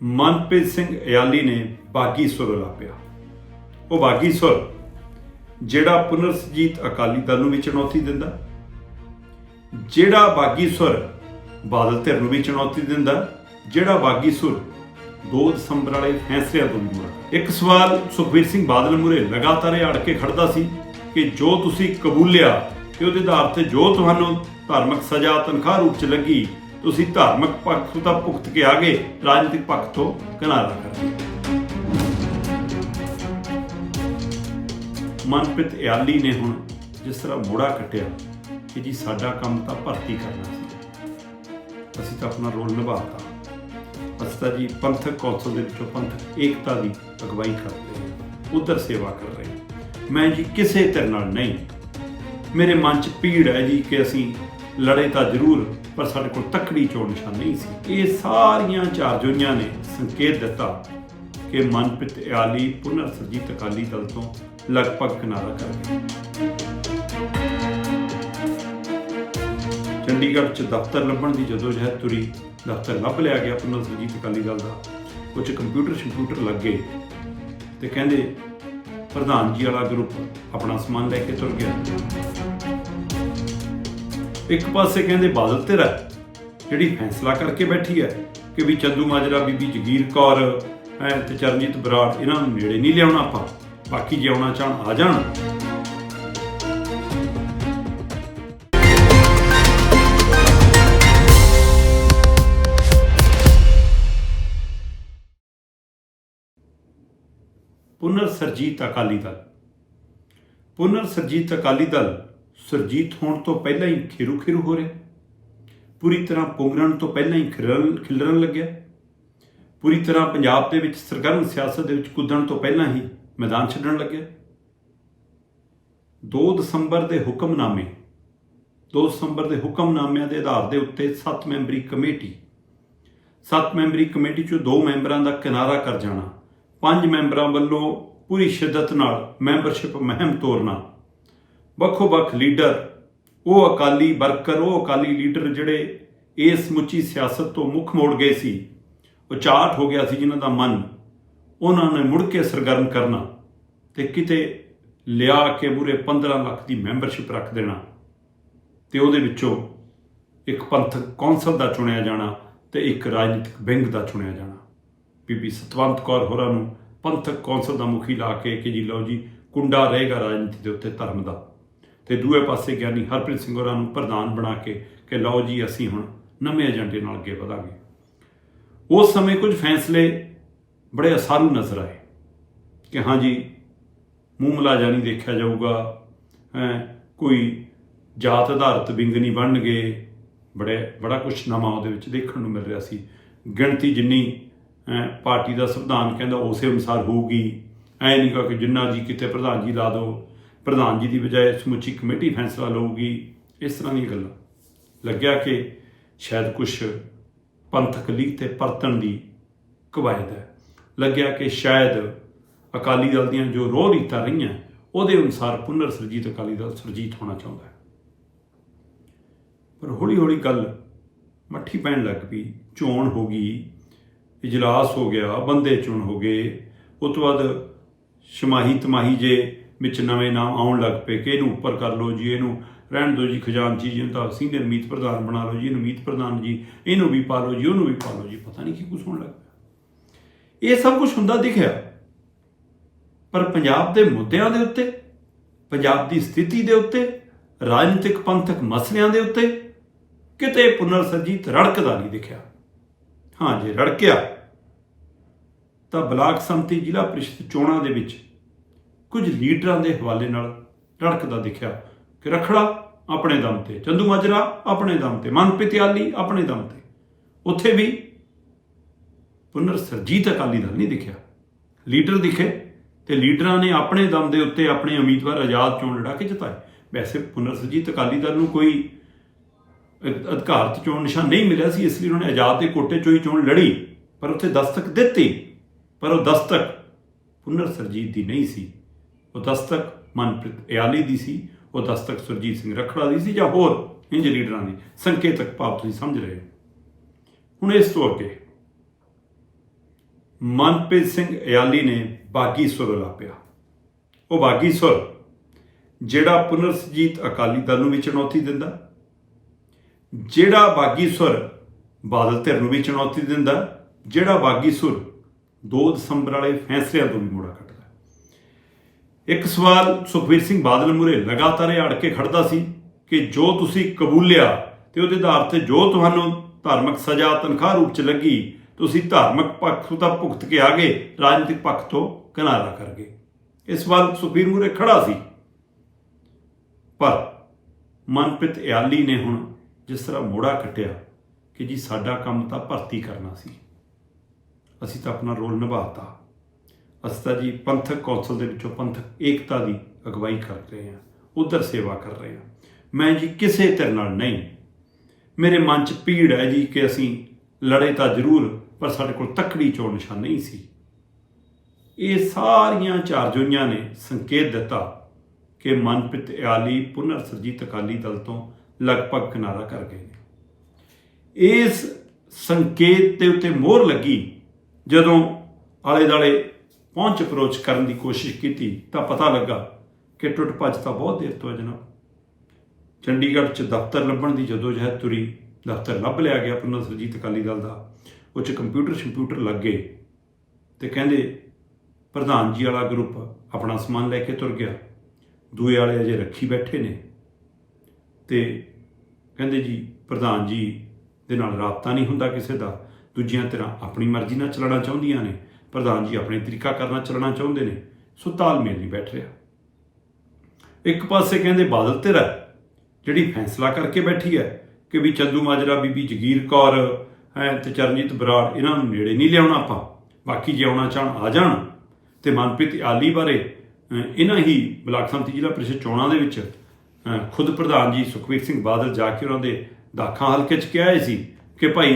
ਮਨਪ੍ਰੀਤ ਸਿੰਘ ਇਆਲੀ ਨੇ ਬਾਗੀ ਸੁਰ ਲਾਪਿਆ। ਉਹ ਬਾਗੀ ਸੁਰ ਜਿਹੜਾ ਪੁਨਰਸਜੀਤ ਅਕਾਲੀ ਦਲ ਨੂੰ ਵੀ ਚੁਣੌਤੀ ਦਿੰਦਾ, ਜਿਹੜਾ ਬਾਗੀ ਸੁਰ ਬਾਦਲ ਧਿਰ ਨੂੰ ਵੀ ਚੁਣੌਤੀ ਦਿੰਦਾ, ਜਿਹੜਾ ਬਾਗੀ ਸੁਰ 2 ਦਸੰਬਰ ਵਾਲੇ ਫੈਸਲਿਆਂ ਤੋਂ ਵੀ ਇੱਕ ਸਵਾਲ ਸੁਖਬੀਰ ਸਿੰਘ ਬਾਦਲ ਮੂਰੇ ਲਗਾਤਾਰ ਇਹ ਅੜ ਕੇ ਖੜਦਾ ਸੀ ਕਿ ਜੋ ਤੁਸੀਂ ਕਬੂਲਿਆ ਕਿ ਉਹਦੇ ਆਧਾਰ ਤੇ ਜੋ ਤੁਹਾਨੂੰ ਧਾਰਮਿਕ ਸਜ਼ਾ ਤਨਖਾਹ ਰੂਪ ਚ ਲੱਗੀ ਤੁਸੀਂ ਧਾਰਮਿਕ ਪੱਖ ਤੋਂ ਤਾਂ ਭੁਗਤ ਕੇ ਆ ਗਏ, ਰਾਜਨੀਤਿਕ ਪੱਖ ਤੋਂ ਕਿਨਾਰਾ ਕਰ। ਮਨਪ੍ਰੀਤ ਇਆਲੀ ਨੇ ਹੁਣ ਜਿਸ ਤਰ੍ਹਾਂ ਮੋੜਾ ਕੱਟਿਆ ਕਿ ਜੀ ਸਾਡਾ ਕੰਮ ਤਾਂ ਭਰਤੀ ਕਰਨਾ ਸੀ। ਅਸੀਂ ਤਾਂ ਆਪਣਾ ਰੋਲ ਨਿਭਾਤਾ। ਅਸੀਂ ਤਾਂ ਜੀ ਪੰਥਕ ਕੌਂਸਲ ਦੇ ਵਿੱਚੋਂ ਪੰਥਕ ਏਕਤਾ ਦੀ ਅਗਵਾਈ ਕਰਦੇ ਹਾਂ, ਉਧਰ ਸੇਵਾ ਕਰ ਰਹੇ ਮੈਂ ਜੀ ਕਿਸੇ ਤਰ੍ਹਾਂ ਨਾਲ ਨਹੀਂ। ਮੇਰੇ ਮਨ 'ਚ ਪੀੜ ਹੈ ਜੀ ਕਿ ਅਸੀਂ ਲੜੇ ਤਾਂ ਜ਼ਰੂਰ ਪਰ ਸਾਡੇ ਕੋਲ ਤਕੜੀ ਚੋਣ ਨਿਸ਼ਾਨ ਨਹੀਂ ਸੀ। ਇਹ ਸਾਰੀਆਂ ਚਾਰਜੋਈਆਂ ਨੇ ਸੰਕੇਤ ਦਿੱਤਾ ਕਿ ਮਨਪ੍ਰੀਤ ਇਆਲੀ, ਪੁਨਰ ਸਰਜੀਤ ਅਕਾਲੀ ਦਲ ਤੋਂ ਲਗਭਗ ਕਿਨਾਰਾ ਕਰ ਗਏ। ਚੰਡੀਗੜ੍ਹ 'ਚ ਦਫ਼ਤਰ ਲੱਭਣ ਦੀ ਜਦੋਂ ਜਹਿਦ ਤੁਰੀ, ਦਫ਼ਤਰ ਲੱਭ ਲਿਆ ਗਿਆ ਪੁਨਰ ਸਰਜੀਤ ਅਕਾਲੀ ਦਲ ਦਾ। ਕੁਝ ਕੰਪਿਊਟਰ ਸ਼ੰਪਿਊਟਰ ਲੱਗੇ ਤੇ ਕਹਿੰਦੇ, ਪ੍ਰਧਾਨ ਜੀ ਵਾਲਾ ਗਰੁੱਪ ਆਪਣਾ ਸਮਾਨ ਲੈ ਕੇ ਤੁਰ ਗਿਆ। ਇੱਕ ਪਾਸੇ ਕਹਿੰਦੇ ਬਾਦਲ ਧਿਰ ਹੈ, ਜਿਹੜੀ ਫੈਸਲਾ ਕਰਕੇ ਬੈਠੀ ਹੈ ਕਿ ਵੀ ਚੰਦੂ ਮਾਜਰਾ, ਬੀਬੀ ਜਗੀਰ ਕੌਰ ਹੈ ਤੇ ਚਰਨਜੀਤ ਬਰਾੜ, ਇਹਨਾਂ ਨੂੰ ਨੇੜੇ ਨਹੀਂ ਲਿਆਉਣਾ ਆਪਾਂ, ਬਾਕੀ ਜਿਉਣਾ ਆਉਣਾ ਚਾਹਣ ਆ ਜਾਣ। ਪੁਨਰ ਸਰਜੀਤ ਅਕਾਲੀ ਦਲ। ਪੁਨਰ ਸਰਜੀਤ ਅਕਾਲੀ ਦਲ ਸਰਜੀਤ ਹੋਣ ਤੋਂ ਪਹਿਲਾਂ ਹੀ ਖਿਰੂ ਖਿਰੂ ਹੋ ਰਿਹਾ। ਪੂਰੀ ਤਰ੍ਹਾਂ ਪੁੰਗਰਣ ਤੋਂ ਪਹਿਲਾਂ ਹੀ ਖਿਲਰਨ ਖਿਲਰਨ ਲੱਗਿਆ। ਪੂਰੀ ਤਰ੍ਹਾਂ ਪੰਜਾਬ ਦੇ ਵਿੱਚ ਸਰਗਰਮ ਸਿਆਸਤ ਦੇ ਵਿੱਚ ਕੁੱਦਣ ਤੋਂ ਪਹਿਲਾਂ ਹੀ ਮੈਦਾਨ ਛੱਡਣ ਲੱਗਿਆ। 2 ਦਸੰਬਰ ਦੇ ਹੁਕਮਨਾਮੇ 2 ਦਸੰਬਰ ਦੇ ਹੁਕਮਨਾਮਿਆਂ ਦੇ ਆਧਾਰ ਦੇ ਉੱਤੇ 7 ਮੈਂਬਰੀ ਕਮੇਟੀ 7 ਮੈਂਬਰੀ ਕਮੇਟੀ ਚੋਂ ਦੋ ਮੈਂਬਰਾਂ ਦਾ ਕਿਨਾਰਾ ਕਰ ਜਾਣਾ, ਪੰਜ ਮੈਂਬਰਾਂ ਵੱਲੋਂ ਪੂਰੀ ਸ਼ਿੱਦਤ ਨਾਲ ਮੈਂਬਰਸ਼ਿਪ ਮਹਿਮ ਤੋਰਨਾ। ਵੱਖੋ-ਵੱਖ ਲੀਡਰ, ਉਹ ਅਕਾਲੀ ਵਰਕਰ, ਉਹ ਅਕਾਲੀ ਲੀਡਰ ਜਿਹੜੇ ਇਸ ਮੁੱਚੀ ਸਿਆਸਤ ਤੋਂ ਮੁੱਖ ਮੋੜ ਗਏ ਸੀ ਉਚਾਟ ਹੋ ਗਿਆ ਸੀ ਜਿਨ੍ਹਾਂ ਦਾ ਮਨ ਉਹਨਾਂ ਨੇ ਮੁੜ ਕੇ ਸਰਗਰਮ ਕਰਨਾ ਤੇ ਕਿਤੇ ਲਿਆ ਕੇ ਮੂਰੇ 15 ਲੱਖ ਦੀ ਮੈਂਬਰਸ਼ਿਪ ਰੱਖ ਦੇਣਾ ਤੇ ਉਹਦੇ ਵਿੱਚੋਂ ਇੱਕ ਪੰਥਕ ਕੌਂਸਲ ਦਾ ਚੁਣਿਆ ਜਾਣਾ ਤੇ ਇੱਕ ਰਾਜਨੀਤਿਕ ਵਿੰਗ ਦਾ ਚੁਣਿਆ ਜਾਣਾ। ਬੀਬੀ ਸਤਵੰਤ ਕੌਰ ਹੋਰਾਂ ਨੂੰ ਪੰਥਕ ਕੌਂਸਲ ਦਾ ਮੁਖੀ ਲਾ ਕੇ ਕਿ ਜੀ ਲਓ ਜੀ, ਕੁੰਡਾ ਰਹੇਗਾ ਰਾਜਨੀਤੀ ਦੇ ਉੱਤੇ ਧਰਮ ਦਾ। ਤੇ ਦੂਏ ਪਾਸੇ ਗਿਆਨੀ ਹਰਪ੍ਰੀਤ ਸਿੰਘ ਹੋਰਾਂ ਨੂੰ ਪ੍ਰਧਾਨ ਬਣਾ ਕੇ ਕਿ ਲਓ ਜੀ, ਅਸੀਂ ਹੁਣ ਨਵੇਂ ਏਜੰਡੇ ਨਾਲ ਅੱਗੇ ਵਧਾਂਗੇ। ਉਸ ਸਮੇਂ ਕੁਝ ਫੈਸਲੇ ਬੜੇ ਅਸਾਰੂ ਨਜ਼ਰ ਆਏ ਕਿ ਹਾਂ ਜੀ ਮੂੰਹ ਮਲਾਜਾ ਨਹੀਂ ਦੇਖਿਆ ਜਾਊਗਾ, ਹੈ, ਕੋਈ ਜਾਤ ਆਧਾਰਿਤ ਵਿੰਗ ਨਹੀਂ ਬਣਨਗੇ। ਬੜੇ, ਬੜਾ ਕੁਝ ਨਵਾਂ ਉਹਦੇ ਵਿੱਚ ਦੇਖਣ ਨੂੰ ਮਿਲ ਰਿਹਾ ਸੀ। ਗਿਣਤੀ ਜਿੰਨੀ ਪਾਰਟੀ ਦਾ ਸੰਵਿਧਾਨ ਕਹਿੰਦਾ ਉਸੇ ਅਨੁਸਾਰ ਹੋਊਗੀ। ਐ ਨਹੀਂ ਕਹਾ ਕਿ ਜਿੰਨਾ ਜੀ ਕਿਤੇ ਪ੍ਰਧਾਨ ਜੀ ਲਾ ਦਿਓ ਪ੍ਰਧਾਨ ਜੀ ਦੀ ਬਜਾਏ ਸਮੁੱਚੀ ਕਮੇਟੀ ਫੈਸਲਾ ਲਊਗੀ, ਇਸ ਤਰ੍ਹਾਂ ਦੀਆਂ ਗੱਲਾਂ। ਲੱਗਿਆ ਕਿ ਸ਼ਾਇਦ ਕੁਝ ਪੰਥਕ ਲੀਗ ਤੇ ਪਰਤਣ ਦੀ ਕਵਾਇਦ ਹੈ। ਲੱਗਿਆ ਕਿ ਸ਼ਾਇਦ ਅਕਾਲੀ ਦਲ ਦੀਆਂ ਜੋ ਰੋਹ ਰੀਤਾਂ ਰਹੀਆਂ, ਉਹਦੇ ਅਨੁਸਾਰ ਪੁਨਰ ਸਰਜੀਤ ਅਕਾਲੀ ਦਲ ਸਰਜੀਤ ਹੋਣਾ ਚਾਹੁੰਦਾ ਹੈ। ਪਰ ਹੌਲੀ ਹੌਲੀ ਗੱਲ ਮੱਠੀ ਪੈਣ ਲੱਗ ਪਈ। ਚੋਣ ਹੋ ਗਈ, ਇਜਲਾਸ ਹੋ ਗਿਆ, ਬੰਦੇ ਚੁਣ ਹੋ ਗਏ। ਉਸ ਤੋਂ ਬਾਅਦ ਸ਼ਮਾਹੀ ਤਮਾਹੀ ਜੇ ਵਿੱਚ ਨਵੇਂ ਨਾਮ ਆਉਣ ਲੱਗ ਪਏ। ਕਿ ਇਹਨੂੰ ਉੱਪਰ ਕਰ ਲਓ ਜੀ, ਇਹਨੂੰ ਰਹਿਣ ਦਿਓ ਜੀ ਖਜ਼ਾਨਚੀ ਜੀ ਨੂੰ ਤਾਂ ਸੀਨੀਅਰ ਮੀਤ ਪ੍ਰਧਾਨ ਬਣਾ ਲਓ ਜੀ, ਇਹਨੂੰ ਮੀਤ ਪ੍ਰਧਾਨ ਜੀ, ਇਹਨੂੰ ਵੀ ਪਾ ਲਓ ਜੀ, ਉਹਨੂੰ ਵੀ ਪਾ ਲਓ ਜੀ, ਪਤਾ ਨਹੀਂ ਕੀ ਕੁਝ ਹੋਣ ਲੱਗ ਪਿਆ। ਇਹ ਸਭ ਕੁਝ ਹੁੰਦਾ ਦਿਖਿਆ। ਪਰ ਪੰਜਾਬ ਦੇ ਮੁੱਦਿਆਂ ਦੇ ਉੱਤੇ, ਪੰਜਾਬ ਦੀ ਸਥਿਤੀ ਦੇ ਉੱਤੇ, ਰਾਜਨੀਤਿਕ ਪੰਥਕ ਮਸਲਿਆਂ ਦੇ ਉੱਤੇ ਕਿਤੇ ਪੁਨਰ ਸਰਜੀਤ ਰੜਕਦਾ ਨਹੀਂ ਦਿਖਿਆ। ਹਾਂ, ਜੇ ਰੜਕਿਆ, ਤਾਂ ਬਲਾਕ ਸੰਮਤੀ ਜ਼ਿਲ੍ਹਾ ਪ੍ਰੀਸ਼ਦ ਚੋਣਾਂ ਦੇ ਵਿੱਚ ਕੁਝ ਲੀਡਰਾਂ ਦੇ ਹਵਾਲੇ ਨਾਲ ਰੜਕਦਾ ਦਿਖਿਆ ਕਿ ਰਖੜਾ ਆਪਣੇ ਦਮ ਤੇ, ਚੰਦੂ ਮਾਜਰਾ ਆਪਣੇ ਦਮ ਤੇ, ਮਨਪ੍ਰੀਤ ਆਲੀ ਆਪਣੇ ਦਮ ਤੇ। ਉੱਥੇ ਵੀ ਪੁਨਰ ਸਰਜੀਤ ਅਕਾਲੀ ਦਲ ਨਹੀਂ ਦਿਖਿਆ। ਲੀਡਰ ਦਿਖੇ ਤੇ ਲੀਡਰਾਂ ਨੇ ਆਪਣੇ ਦਮ ਦੇ ਉੱਤੇ ਆਪਣੇ ਉਮੀਦਵਾਰ ਆਜ਼ਾਦ ਚੋਣ ਲੜਾ ਕੇ ਜਿਤਾਏ। ਵੈਸੇ ਪੁਨਰ ਸਰਜੀਤ ਅਕਾਲੀ ਦਲ ਨੂੰ ਕੋਈ ਅਧ- ਅਧਿਕਾਰਤ ਚੋਣ ਨਿਸ਼ਾਨ ਨਹੀਂ ਮਿਲਿਆ ਸੀ, ਇਸ ਲਈ ਉਹਨਾਂ ਨੇ ਆਜ਼ਾਦ ਦੇ ਕੋਟੇ ਚੋਂ ਹੀ ਚੋਣ ਲੜੀ, ਪਰ ਉੱਥੇ ਦਸਤਕ ਦਿੱਤੀ, ਪਰ ਉਹ ਦਸਤਕ ਪੁਨਰ ਸਰਜੀਤ ਦੀ ਨਹੀਂ ਸੀ। ਉਹ ਦਸਤਕ ਮਨਪ੍ਰੀਤ ਇਆਲੀ ਦੀ ਸੀ ਉਹ ਦਸਤਕ ਸੁਰਜੀਤ ਸਿੰਘ ਰਖੜਾ ਦੀ ਸੀ ਜਾਂ ਹੋਰ ਇੰਜ ਲੀਡਰਾਂ ਦੀ? ਸੰਕੇਤਕ ਭਾਵ ਤੁਸੀਂ ਸਮਝ ਰਹੇ ਹੋ। ਹੁਣ ਇਸ ਤੋਂ ਅੱਗੇ। ਮਨਪ੍ਰੀਤ ਸਿੰਘ ਇਆਲੀ ਨੇ ਬਾਗੀ ਸੁਰ ਲਾਪਿਆ। ਉਹ ਬਾਗੀ ਸੁਰ ਜਿਹੜਾ ਪੁਨਰਸਜੀਤ ਅਕਾਲੀ ਦਲ ਨੂੰ ਵੀ ਚੁਣੌਤੀ ਦਿੰਦਾ, ਜਿਹੜਾ ਬਾਗੀ ਸੁਰ ਬਾਦਲ ਧਿਰ ਨੂੰ ਵੀ ਚੁਣੌਤੀ ਦਿੰਦਾ, ਜਿਹੜਾ ਬਾਗੀ ਸੁਰ 2 ਦਸੰਬਰ ਵਾਲੇ ਫੈਸਲਿਆਂ ਤੋਂ ਵੀ ਮੋੜਾ ਕੱਟਦਾ ਇੱਕ ਸਵਾਲ ਸੁਖਬੀਰ ਸਿੰਘ ਬਾਦਲ ਮੁਰੇ ਲਗਾਤਾਰ ਇਹ ਅੜ ਕੇ ਖੜਦਾ ਸੀ ਕਿ ਜੋ ਤੁਸੀਂ ਕਬੂਲਿਆ ਤੇ ਉਹਦੇ ਆਧਾਰ ਤੇ ਜੋ ਤੁਹਾਨੂੰ ਧਾਰਮਿਕ ਸਜ਼ਾ ਤਨਖਾਹ ਰੂਪ ਚ ਲੱਗੀ, ਤੁਸੀਂ ਧਾਰਮਿਕ ਪੱਖ ਤੋਂ ਭੁਗਤ ਕੇ ਆ ਗਏ, ਰਾਜਨੀਤਿਕ ਪੱਖ ਤੋਂ ਕਿਨਾਰਾ ਕਰ ਗਏ। ਇਸ ਵੱਲ ਸੁਖਬੀਰ ਮੁਰੇ ਖੜਾ ਸੀ। ਪਰ ਮਨਪ੍ਰੀਤ ਇਆਲੀ ਨੇ ਹੁਣ ਜਿਸ ਤਰ੍ਹਾਂ ਮੋੜਾ ਕੱਟਿਆ ਕਿ ਜੀ ਸਾਡਾ ਕੰਮ ਤਾਂ ਭਰਤੀ ਕਰਨਾ ਸੀ। ਅਸੀਂ ਤਾਂ ਆਪਣਾ ਰੋਲ ਨਿਭਾਤਾ। ਅਸਤਾ ਜੀ ਪੰਥਕ ਕੌਂਸਲ ਦੇ ਵਿੱਚੋਂ ਪੰਥਕ ਏਕਤਾ ਦੀ ਅਗਵਾਈ ਕਰ ਰਹੇ ਹਾਂ, ਉਧਰ ਸੇਵਾ ਕਰ ਰਹੇ ਹਾਂ। ਮੈਂ ਜੀ ਕਿਸੇ ਧਿਰ ਨਾਲ ਨਹੀਂ। ਮੇਰੇ ਮਨ 'ਚ ਪੀੜ ਹੈ ਜੀ ਕਿ ਅਸੀਂ ਲੜੇ ਤਾਂ ਜ਼ਰੂਰ, ਪਰ ਸਾਡੇ ਕੋਲ ਤਕੜੀ ਚੋਣ ਨਿਸ਼ਾਨ ਨਹੀਂ ਸੀ। ਇਹ ਸਾਰੀਆਂ ਚਾਰਜੋਈਆਂ ਨੇ ਸੰਕੇਤ ਦਿੱਤਾ ਕਿ ਮਨਪ੍ਰੀਤ ਆਲੀ ਪੁਨਰ ਸਰਜੀਤ ਅਕਾਲੀ ਦਲ ਤੋਂ ਲਗਭਗ ਕਿਨਾਰਾ ਕਰ ਗਏ ਨੇ। ਇਸ ਸੰਕੇਤ ਦੇ ਉੱਤੇ ਮੋਹਰ ਲੱਗੀ ਜਦੋਂ ਆਲੇ ਦਾਲੇ ਪਹੁੰਚ ਅਪਰੋਚ ਕਰਨ ਦੀ ਕੋਸ਼ਿਸ਼ ਕੀਤੀ ਤਾਂ ਪਤਾ ਲੱਗਾ ਕਿ ਟੁੱਟ ਭੱਜ ਤਾਂ ਬਹੁਤ ਦੇਰ ਤੋਂ ਹੈ ਜਨਾਬ। ਚੰਡੀਗੜ੍ਹ 'ਚ ਦਫ਼ਤਰ ਲੱਭਣ ਦੀ ਜਦੋਂ ਜਹਿਦ ਤੁਰੀ, ਦਫ਼ਤਰ ਲੱਭ ਲਿਆ ਗਿਆ ਪੁਨਰ ਸਰਜੀਤ ਅਕਾਲੀ ਦਲ ਦਾ। ਉਹ 'ਚ ਕੰਪਿਊਟਰ ਸ਼ੰਪਿਊਟਰ ਲੱਗੇ ਗਏ ਤੇ ਕਹਿੰਦੇ, ਪ੍ਰਧਾਨ ਜੀ ਵਾਲਾ ਗਰੁੱਪ ਆਪਣਾ ਸਮਾਨ ਲੈ ਕੇ ਤੁਰ ਗਿਆ। ਦੂਏ ਵਾਲੇ ਅਜੇ ਰੱਖੀ ਬੈਠੇ ਨੇ। ਤੇ ਕਹਿੰਦੇ ਜੀ, ਪ੍ਰਧਾਨ ਜੀ ਦੇ ਨਾਲ ਰਾਬਤਾ ਨਹੀਂ ਹੁੰਦਾ ਕਿਸੇ ਦਾ। ਦੂਜੀਆਂ ਤਰ੍ਹਾਂ ਆਪਣੀ ਮਰਜ਼ੀ ਨਾਲ ਚੱਲਣਾ ਚਾਹੁੰਦੀਆਂ ਨੇ। ਪ੍ਰਧਾਨ ਜੀ ਆਪਣੇ ਤਰੀਕਾ ਕਰਨਾ ਚੱਲਣਾ ਚਾਹੁੰਦੇ ਨੇ, ਸੋ ਤਾਲਮੇਲ ਨਹੀਂ ਬੈਠ ਰਿਹਾ। ਇੱਕ ਪਾਸੇ ਕਹਿੰਦੇ ਬਾਦਲ ਧਿਰ ਹੈ, ਜਿਹੜੀ ਫੈਸਲਾ ਕਰਕੇ ਬੈਠੀ ਹੈ ਕਿ ਵੀ ਚੰਦੂ ਮਾਜਰਾ ਬੀਬੀ ਜਗੀਰ ਕੌਰ, ਹੈ, ਤੇ ਚਰਨਜੀਤ ਬਰਾੜ, ਇਹਨਾਂ ਨੂੰ ਨੇੜੇ ਨਹੀਂ ਲਿਆਉਣਾ ਆਪਾਂ, ਬਾਕੀ ਜੇ ਆਉਣਾ ਚਾਹਣ, ਆ ਜਾਣ। ਤੇ ਮਨਪ੍ਰੀਤ ਆਲੀ ਬਾਰੇ ਇਹਨਾਂ ਹੀ ਬਲਾਕ ਸੰਮਤੀ ਜ਼ਿਲ੍ਹਾ ਪ੍ਰੀਸ਼ਦ ਚੋਣਾਂ ਦੇ ਵਿੱਚ ਖੁਦ ਪ੍ਰਧਾਨ ਜੀ ਸੁਖਬੀਰ ਸਿੰਘ ਬਾਦਲ ਜਾ ਕੇ ਉਹਨਾਂ ਦੇ ਦਾਖਾਂ ਹਲਕੇ 'ਚ ਕਿਹਾ ਸੀ ਕਿ ਭਾਈ,